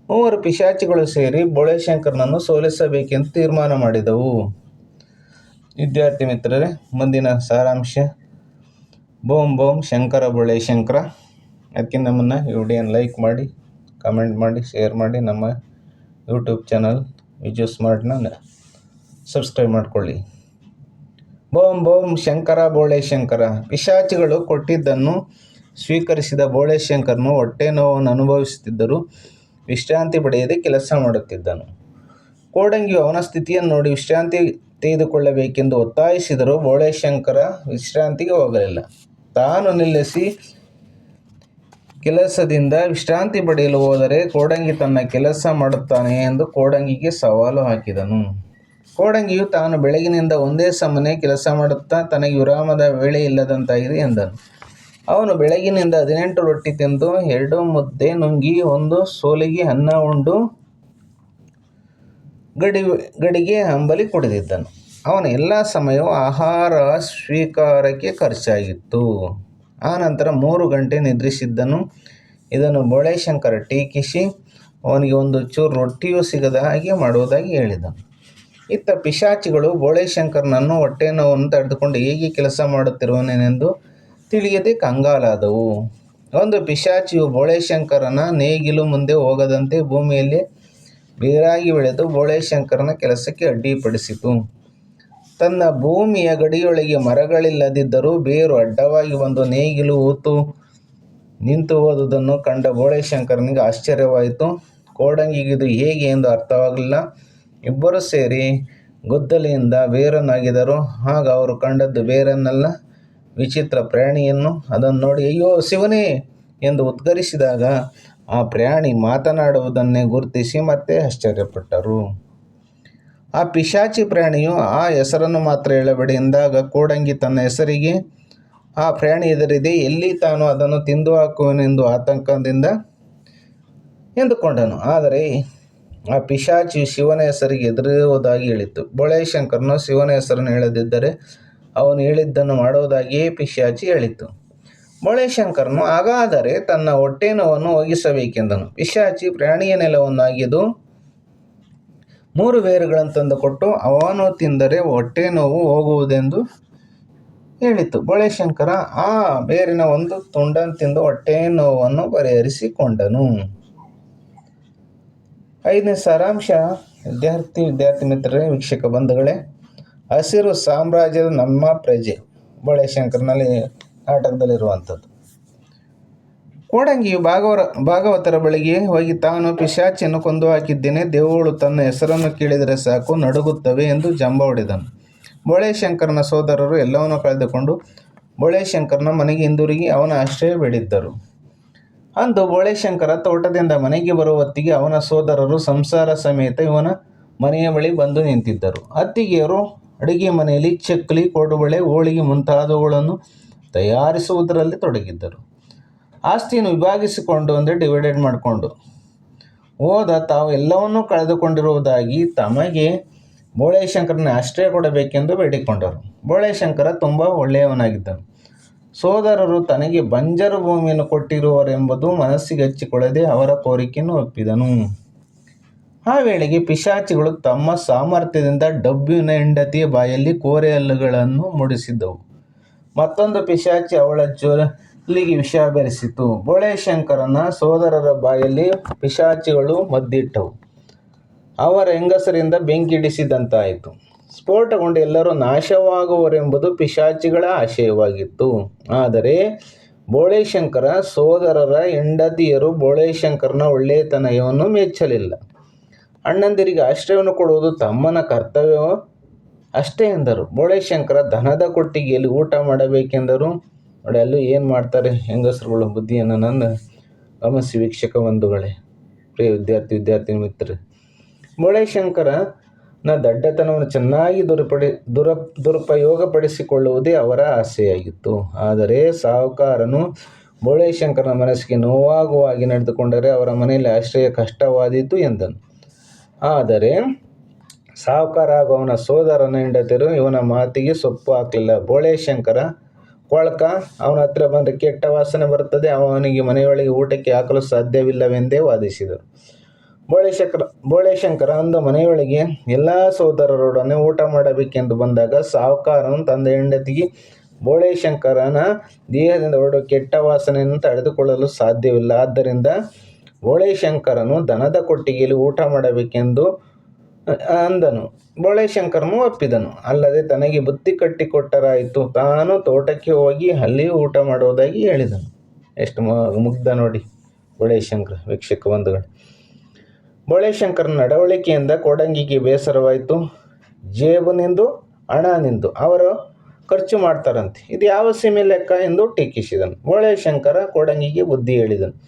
ಮೂವರು ಪಿಶಾಚಿಗಳು ಸೇರಿ ಬೋಳೇಶಂಕರನನ್ನು ಸೋಲಿಸಬೇಕೆಂದು ತೀರ್ಮಾನ ಮಾಡಿದವು. ವಿದ್ಯಾರ್ಥಿ ಮಿತ್ರರೇ, ಮುಂದಿನ ಸಾರಾಂಶ. ಬೋಮ್ ಬೋಮ್ ಶಂಕರ ಬೊಳೆ ಶಂಕರ. ಅದಕ್ಕಿಂತ ಮುನ್ನ ವಿಡಿಯೋನ ಲೈಕ್ ಮಾಡಿ, ಕಮೆಂಟ್ ಮಾಡಿ, ಶೇರ್ ಮಾಡಿ ನಮ್ಮ ಯೂಟ್ಯೂಬ್ ಚಾನಲ್ ವಿಜು ಸ್ಮಾರ್ಟ್ನ ಸಬ್ಸ್ಕ್ರೈಬ್ ಮಾಡ್ಕೊಳ್ಳಿ. ಬೋಂ ಬೋಂ ಶಂಕರ ಬೋಳೆಶಂಕರ ಪಿಶಾಚಿಗಳು ಕೊಟ್ಟಿದ್ದನ್ನು ಸ್ವೀಕರಿಸಿದ ಬೋಳೆಶಂಕರನು ಹೊಟ್ಟೆ ನೋವನ್ನು ಅನುಭವಿಸುತ್ತಿದ್ದರೂ. ವಿಶ್ರಾಂತಿ ಪಡೆಯದೆ ಕೆಲಸ ಮಾಡುತ್ತಿದ್ದನು. ಕೋಡಂಗಿಯು ಅವನ ಸ್ಥಿತಿಯನ್ನು ನೋಡಿ ವಿಶ್ರಾಂತಿ ತೆಗೆದುಕೊಳ್ಳಬೇಕೆಂದು ಒತ್ತಾಯಿಸಿದರೂ ಬೋಳೆಶಂಕರ ವಿಶ್ರಾಂತಿಗೆ ಹೋಗಲಿಲ್ಲ. ತಾನು ನಿಲ್ಲಿಸಿ ಕೆಲಸದಿಂದ ವಿಶ್ರಾಂತಿ ಪಡೆಯಲು ಹೋದರೆ ಕೋಡಂಗಿ ತನ್ನ ಕೆಲಸ ಮಾಡುತ್ತಾನೆ ಎಂದು ಕೋಡಂಗಿಗೆ ಸವಾಲು ಹಾಕಿದನು. ಕೋಡಂಗಿಯು ತಾನು ಬೆಳಗಿನಿಂದ ಒಂದೇ ಸಮನೆ ಕೆಲಸ ಮಾಡುತ್ತಾ ತನಗೆ ವಿರಾಮದ ವೇಳೆ ಇಲ್ಲದಂತಾಗಿದೆ ಎಂದನು. ಅವನು ಬೆಳಗಿನಿಂದ ಹದಿನೆಂಟು ರೊಟ್ಟಿ ತಿಂದು ಎರಡು ಮುದ್ದೆ ನುಂಗಿ ಒಂದು ಸೋಲಿಗೆ ಅನ್ನ ಉಂಡು ಗಡಿ, ಗಡಿಗೆ ಹಂಬಲಿ ಕುಡಿದಿದ್ದನು. ಅವನ ಎಲ್ಲ ಸಮಯವು ಆಹಾರ ಸ್ವೀಕಾರಕ್ಕೆ ಖರ್ಚಾಗಿತ್ತು. ಆನಂತರ ಮೂರು ಗಂಟೆ ನಿದ್ರಿಸಿದ್ದನು. ಇದನ್ನು ಬೋಳೆಶಂಕರ ಟೀಕಿಸಿ ಅವನಿಗೆ ಒಂದು ಚೂರು ರೊಟ್ಟಿಯೂ ಸಿಗದ ಹಾಗೆ ಮಾಡುವುದಾಗಿ ಹೇಳಿದನು. ಇತ್ತ ಪಿಶಾಚಿಗಳು ಬೋಳೆಶಂಕರನನ್ನು ಹೊಟ್ಟೆ ನೋವನ್ನು ತಡೆದುಕೊಂಡು ಹೇಗೆ ಕೆಲಸ ಮಾಡುತ್ತಿರುವನೆಂದು ತಿಳಿಯದೆ ಕಂಗಾಲಾದವು. ಒಂದು ಪಿಶಾಚಿಯು ಬೋಳೆಶಂಕರನ ನೇಗಿಲು ಮುಂದೆ ಹೋಗದಂತೆ ಭೂಮಿಯಲ್ಲಿ ಬೇರಾಗಿ ಬೆಳೆದು ಬೋಳೆಶಂಕರನ ಕೆಲಸಕ್ಕೆ ಅಡ್ಡಿಪಡಿಸಿತು. ತನ್ನ ಭೂಮಿಯ ಗಡಿಯೊಳಗೆ ಮರಗಳಿಲ್ಲದಿದ್ದರೂ ಬೇರು ಅಡ್ಡವಾಗಿ ಬಂದು ನೇಗಿಲು ಊತು ನಿಂತು ಹೋದುದನ್ನು ಕಂಡ ಬೋಳೆಶಂಕರನಿಗೆ ಆಶ್ಚರ್ಯವಾಯಿತು. ಕೋಡಂಗಿಗಿದು ಹೇಗೆ ಎಂದು ಅರ್ಥವಾಗಲಿಲ್ಲ. ಇಬ್ಬರು ಸೇರಿ ಗುದ್ದಲಿಯಿಂದ ಬೇರನ್ನಾಗಿದರು. ಆಗ ಅವರು ಕಂಡದ್ದು ಬೇರನ್ನಲ್ಲ, ವಿಚಿತ್ರ ಪ್ರಾಣಿಯನ್ನು ಅದನ್ನು ನೋಡಿ, ಅಯ್ಯೋ ಶಿವನೇ! ಎಂದು ಉದ್ಗರಿಸಿದಾಗ ಆ ಪ್ರಾಣಿ ಮಾತನಾಡುವುದನ್ನೇ ಗುರುತಿಸಿ ಮತ್ತೆ ಆಶ್ಚರ್ಯಪಟ್ಟರು. ಆ ಪಿಶಾಚಿ ಪ್ರಾಣಿಯು ಆ ಹೆಸರನ್ನು ಮಾತ್ರ ಹೇಳಬೇಡಿ. ಎಂದಾಗ ಕೋಡಂಗಿ ತನ್ನ ಹೆಸರಿಗೆ, ಆ ಪ್ರಾಣಿ ಎದುರಿದೆ ಎಲ್ಲಿ ತಾನು ಅದನ್ನು ತಿಂದು ಹಾಕುವನೆಂದು ಆತಂಕದಿಂದ ಎಂದುಕೊಂಡನು. ಆದರೆ ಆ ಪಿಶಾಚಿ ಶಿವನ ಹೆಸರಿಗೆ ಎದುರುವುದಾಗಿ ಹೇಳಿತು. ಬೋಳೆಶಂಕರನು ಶಿವನ ಹೆಸರನ್ನು ಹೇಳದಿದ್ದರೆ ಅವನು ಹೇಳಿದ್ದನ್ನು ಮಾಡುವುದಾಗಿಯೇ ಪಿಶಾಚಿ ಹೇಳಿತು. ಬೋಳೆಶಂಕರನು ಹಾಗಾದರೆ ತನ್ನ ಹೊಟ್ಟೆ ನೋವನ್ನು ಹೋಗಿಸಬೇಕೆಂದನು ಪಿಶಾಚಿ ಪ್ರಾಣಿಯ ನೆಲವನ್ನಾಗಿದ್ದು ಮೂರು ಬೇರುಗಳನ್ನು ತಂದುಕೊಟ್ಟು ಅವನು ತಿಂದರೆ ಹೊಟ್ಟೆ ನೋವು ಹೋಗುವುದೆಂದು ಹೇಳಿತು. ಬೋಳೆಶಂಕರ ಆ ಬೇರಿನ ಒಂದು ತುಂಡನ್ನು ತಿಂದು ಹೊಟ್ಟೆ ನೋವನ್ನು ಪರಿಹರಿಸಿಕೊಂಡನು. ಐದನೇ ಸಾರಾಂಶ, ವಿದ್ಯಾರ್ಥಿ ವಿದ್ಯಾರ್ಥಿ ಮಿತ್ರರೇ, ವೀಕ್ಷಕ ಬಂಧುಗಳೇ, ಹಸಿರು ಸಾಮ್ರಾಜ್ಯದ ನಮ್ಮ ಪ್ರಜೆ, ಬೋಳೆಶಂಕರ್ನಲ್ಲಿ ನಾಟಕದಲ್ಲಿರುವಂಥದ್ದು. ಕೋಡಂಗಿಯು ಭಾಗವರ, ಭಾಗವತರ ಬಳಿಗೆ ಹೋಗಿ ತಾನು ಪಿಶಾಚಿಯನ್ನು ಕೊಂದು ಹಾಕಿದ್ದೇನೆ ದೇವುಗಳು ತನ್ನ ಹೆಸರನ್ನು ಕೇಳಿದರೆ ಸಾಕು, ನಡುಗುತ್ತವೆ ಎಂದು ಜಂಬ ಹೊಡೆದನು. ಬೋಳೆಶಂಕರನ ಸೋದರರು ಎಲ್ಲವನ್ನೂ ಕಳೆದುಕೊಂಡು ಬೊಳೆ ಶಂಕರನ ಮನೆಗೆ ಹಿಂದಿರುಗಿ ಅವನ ಆಶ್ರಯ ಬೇಡಿದ್ದರು. ಅಂದು ಬೋಳೆಶಂಕರ ತೋಟದಿಂದ ಮನೆಗೆ ಬರುವ ಹೊತ್ತಿಗೆ ಅವನ ಸೋದರರು ಸಂಸಾರ ಸಮೇತ ಇವನ ಮನೆಯ ಬಳಿ ಬಂದು ನಿಂತಿದ್ದರು. ಅತ್ತಿಗೆಯರು ಅಡುಗೆ ಮನೆಯಲ್ಲಿ ಚಕ್ಕಲಿ ಕೋಡುಬಳೆ, ಹೋಳಿಗೆ ಮುಂತಾದವುಗಳನ್ನು ತಯಾರಿಸುವುದರಲ್ಲಿ ತೊಡಗಿದ್ದರು. ಆಸ್ತಿಯನ್ನು ವಿಭಾಗಿಸಿಕೊಂಡು ಅಂದರೆ ಡಿವೈಡೆಡ್ ಮಾಡಿಕೊಂಡು, ಹೋದ ತಾವು ಎಲ್ಲವನ್ನೂ ಕಳೆದುಕೊಂಡಿರುವುದಾಗಿ ತಮಗೆ ಬೋಳೆಶಂಕರನ ಆಶ್ರಯ ಕೊಡಬೇಕೆಂದು ಬೇಡಿಕೊಂಡರು. ಬೋಳೆಶಂಕರ ತುಂಬ ಒಳ್ಳೆಯವನಾಗಿದ್ದನು. ಸೋದರರು ತನಗೆ ಬಂಜರು ಭೂಮಿಯನ್ನು ಕೊಟ್ಟಿರುವರೆಂಬುದು ಮನಸ್ಸಿಗೆ ಹಚ್ಚಿಕೊಳ್ಳದೆ ಅವರ ಕೋರಿಕೆಯನ್ನು ಒಪ್ಪಿದನು. ಆ ವೇಳೆಗೆ ಪಿಶಾಚಿಗಳು ತಮ್ಮ ಸಾಮರ್ಥ್ಯದಿಂದ ಡಬ್ಬಿನ ಹೆಂಡತಿಯ ಬಾಯಲ್ಲಿ ಕೋರೆ ಹಲ್ಲುಗಳನ್ನು ಮೂಡಿಸಿದ್ದವು. ಮತ್ತೊಂದು ಪಿಶಾಚಿ ಅವಳ ಜೊಲಿಗೆ ವಿಷ ಬೆರೆಸಿತು. ಬೋಳೆಶಂಕರನ ಸೋದರರ ಬಾಯಲ್ಲಿ ಪಿಶಾಚಿಗಳು ಮದ್ದಿಟ್ಟವು. ಅವರ ಹೆಂಗಸರಿಂದ ಬೆಂಕಿಡಿಸಿದಂತಾಯಿತು ಸ್ಫೋಟಗೊಂಡು ಎಲ್ಲರೂ ನಾಶವಾಗುವರೆಂಬುದು ಪಿಶಾಚಿಗಳ ಆಶಯವಾಗಿತ್ತು. ಆದರೆ ಬೋಳೆಶಂಕರ ಸೋದರರ ಹೆಂಡತಿಯರು ಬೋಳೆಶಂಕರನ ಒಳ್ಳೆಯತನವನ್ನು ಮೆಚ್ಚಲಿಲ್ಲ. ಅಣ್ಣಂದಿರಿಗೆ ಆಶ್ರಯವನ್ನು ಕೊಡುವುದು ತಮ್ಮನ ಕರ್ತವ್ಯವೋ? ಅಷ್ಟೇ ಎಂದರು. ಬೋಳೆಶಂಕರ ದನದ ಕೊಟ್ಟಿಗೆಯಲ್ಲಿ ಊಟ ಮಾಡಬೇಕೆಂದರು. ನೋಡಿ, ಅಲ್ಲೂ ಏನು ಮಾಡ್ತಾರೆ ಹೆಂಗಸರುಗಳು ಬುದ್ಧಿಯನ್ನು ನನ್ನ ಗಮನಿಸಿ, ವೀಕ್ಷಕ ಬಂಧುಗಳೇ, ಪ್ರಿಯ ವಿದ್ಯಾರ್ಥಿ ವಿದ್ಯಾರ್ಥಿ ಮಿತ್ರರು. ಬೋಳೆಶಂಕರನ ದಡ್ಡತನವನ್ನು ಚೆನ್ನಾಗಿ ದುರುಪಡಿ, ದುರ, ದುರುಪಯೋಗಪಡಿಸಿಕೊಳ್ಳುವುದೇ ಅವರ ಆಸೆಯಾಗಿತ್ತು. ಆದರೆ ಸಾಹುಕಾರನು ಬೋಳೇಶಂಕರನ ಮನಸ್ಸಿಗೆ ನೋವಾಗುವ ಹಾಗೆ ನಡೆದುಕೊಂಡರೆ ಅವರ ಮನೆಯಲ್ಲಿ ಆಶ್ರಯ ಕಷ್ಟವಾದೀತು ಎಂದನು. ಆದರೆ ಸಾಹುಕಾರ ಹಾಗೂ ಅವನ ಸೋದರನ ಹೆಂಡತಿಯರು ಇವನ ಮಾತಿಗೆ ಸೊಪ್ಪು ಹಾಕಲಿಲ್ಲ. ಬೋಳೇಶಂಕರ ಕೊಳಕ, ಅವನ ಹತ್ರ ಬಂದರೆ ಕೆಟ್ಟ ವಾಸನೆ ಬರುತ್ತದೆ. ಅವನಿಗೆ ಮನೆಯೊಳಗೆ ಊಟಕ್ಕೆ ಹಾಕಲು ಸಾಧ್ಯವಿಲ್ಲವೆಂದೇ ವಾದಿಸಿದರು. ಬೋಳೆಶಂಕರ ಬೋಳೇಶಂಕರ ಅಂದ ಮನೆಯೊಳಗೆ ಎಲ್ಲ ಸೋದರರೊಡನೆ ಊಟ ಮಾಡಬೇಕೆಂದು ಬಂದಾಗ ಸಾಹುಕಾರನು ತಂದ ಹೆಂಡತಿಗೆ ಬೋಳೆಶಂಕರನ ದೇಹದಿಂದ ಹೊರಡುವ ಕೆಟ್ಟ ವಾಸನೆಯನ್ನು ತಡೆದುಕೊಳ್ಳಲು ಸಾಧ್ಯವಿಲ್ಲ. ಆದ್ದರಿಂದ ಬೋಳೇಶಂಕರನು ದನದ ಕೊಟ್ಟಿಗೆಯಲ್ಲಿ ಊಟ ಮಾಡಬೇಕೆಂದು ಅಂದನು. ಬೋಳೇಶಂಕರನು ಒಪ್ಪಿದನು. ಅಲ್ಲದೆ ತನಗೆ ಬುತ್ತಿ ಕಟ್ಟಿಕೊಟ್ಟರಾಯಿತು. ತಾನು ತೋಟಕ್ಕೆ ಹೋಗಿ ಅಲ್ಲಿ ಊಟ ಮಾಡುವುದಾಗಿ ಹೇಳಿದನು. ಎಷ್ಟು ಮುಗ್ಧ ನೋಡಿ ಬೋಳೇಶಂಕರ ವೀಕ್ಷಕ ಬಂಧುಗಳು. ಬೋಳೆಶಂಕರನ ನಡವಳಿಕೆಯಿಂದ ಕೋಡಂಗಿಗೆ ಬೇಸರವಾಯಿತು. ಜೇಬುನಿಂದು ಹಣ ನಿಂದು ಅವರು ಖರ್ಚು ಮಾಡ್ತಾರಂತೆ. ಇದು ಯಾವ ಸೀಮೆ ಲೆಕ್ಕ ಎಂದು ಟೀಕಿಸಿದನು. ಬೋಳೆಶಂಕರ ಕೋಡಂಗಿಗೆ ಬುದ್ಧಿ ಹೇಳಿದನು.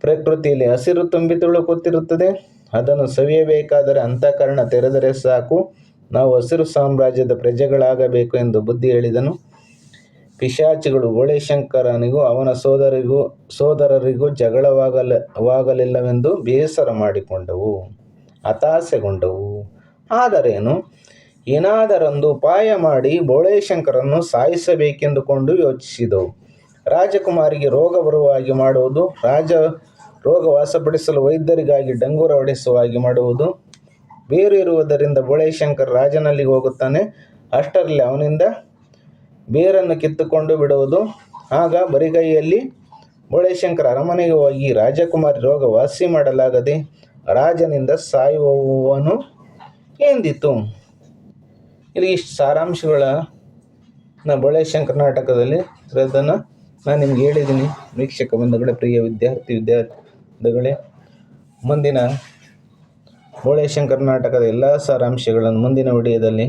ಪ್ರಕೃತಿಯಲ್ಲಿ ಹಸಿರು ತುಂಬಿ ತುಳುಕುತ್ತಿರುತ್ತದೆ. ಅದನ್ನು ಸವಿಯಬೇಕಾದರೆ ಅಂತಃಕರಣ ತೆರೆದರೆ ಸಾಕು. ನಾವು ಹಸಿರು ಸಾಮ್ರಾಜ್ಯದ ಪ್ರಜೆಗಳಾಗಬೇಕು ಎಂದು ಬುದ್ಧಿ ಹೇಳಿದನು. ಪಿಶಾಚಿಗಳು ಬೋಳೆಶಂಕರನಿಗೂ ಅವನ ಸೋದರಿಗೂ, ಸೋದರರಿಗೂ ಜಗಳವಾಗಲ, ವಾಗಲಿಲ್ಲವೆಂದು ಬೇಸರ ಮಾಡಿಕೊಂಡವು ಹತಾಸೆಗೊಂಡವು ಆದರೇನು? ಏನಾದರೊಂದು ಉಪಾಯ ಮಾಡಿ ಬೋಳೇಶಂಕರನ್ನು ಸಾಯಿಸಬೇಕೆಂದುಕೊಂಡು ಯೋಚಿಸಿದವು. ರಾಜಕುಮಾರಿಗೆ ರೋಗ ಬರುವ ಹಾಗೆ ಮಾಡುವುದು, ರಾಜ ರೋಗ ವಾಸಪಡಿಸಲು ವೈದ್ಯರಿಗಾಗಿ ಡಂಗೂರ ಹೊಡೆಸುವ ಹಾಗೆ ಮಾಡುವುದು. ಬೇರೆ ಇರುವುದರಿಂದ ಬೋಳೇಶಂಕರ್ ರಾಜನಲ್ಲಿಗೆ ಹೋಗುತ್ತಾನೆ, ಅಷ್ಟರಲ್ಲಿ ಅವನಿಂದ ಬೇರನ್ನು ಕಿತ್ತುಕೊಂಡು ಬಿಡುವುದು. ಆಗ ಬರಿಗೈಯಲ್ಲಿ ಬೋಳೇಶಂಕರ ಅರಮನೆಗೆ ಹೋಗಿ ರಾಜಕುಮಾರಿ ರೋಗ ವಾಸಿ ಮಾಡಲಾಗದೆ ರಾಜನಿಂದ ಸಾಯುವವನು ಎಂದಿತು. ಇಲ್ಲಿ ಇಷ್ಟು ಸಾರಾಂಶಗಳ ಬೋಳೆಶಂಕರ ನಾಟಕದಲ್ಲಿ ಇರೋದನ್ನು ನಾನು ನಿಮ್ಗೆ ಹೇಳಿದ್ದೀನಿ ವೀಕ್ಷಕ ಬಂಧುಗಳೇ, ಪ್ರಿಯ ವಿದ್ಯಾರ್ಥಿ ವಿದ್ಯಾರ್ಥಿಗಳೇ, ಮುಂದಿನ ಬೋಳೇಶಂಕರ್ ನಾಟಕದ ಎಲ್ಲ ಸಾರಾಂಶಗಳನ್ನು ಮುಂದಿನ ವಿಡಿಯೋದಲ್ಲಿ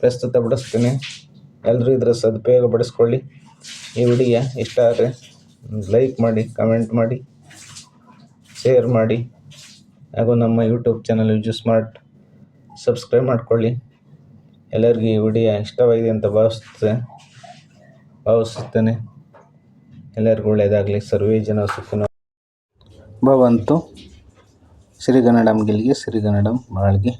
ಪ್ರಸ್ತುತಪಡಿಸ್ತೀನಿ ಎಲ್ಲರೂ ಇದರ ಸದುಪಯೋಗ ಪಡಿಸ್ಕೊಳ್ಳಿ ಈ ವಿಡಿಯೋ ಇಷ್ಟ ಆದರೆ ಲೈಕ್ ಮಾಡಿ ಕಮೆಂಟ್ ಮಾಡಿ ಶೇರ್ ಮಾಡಿ. ಹಾಗೂ ನಮ್ಮ YouTube channel Viju smart subscribe ಮಾಡಿಕೊಳ್ಳಿ. ಎಲ್ಲರಿಗೂ ಈ ವಿಡಿಯೋ ಇಷ್ಟವಾಗಿದೆ ಅಂತ ಭಾವಿಸ್ತೇನೆ ಭಾವಿಸುತ್ತೇನೆ. ಎಲ್ಲರಿಗೂ ಒಳ್ಳೆಯದಾಗಲಿ. ಸರ್ವೇ ಜನ ಸುಖನ ಭವಂತು. ಸಿರಿಗನ್ನಡಂ ಗೆಲ್ಲಿಗೆ ಬಾಳ್ಗೆ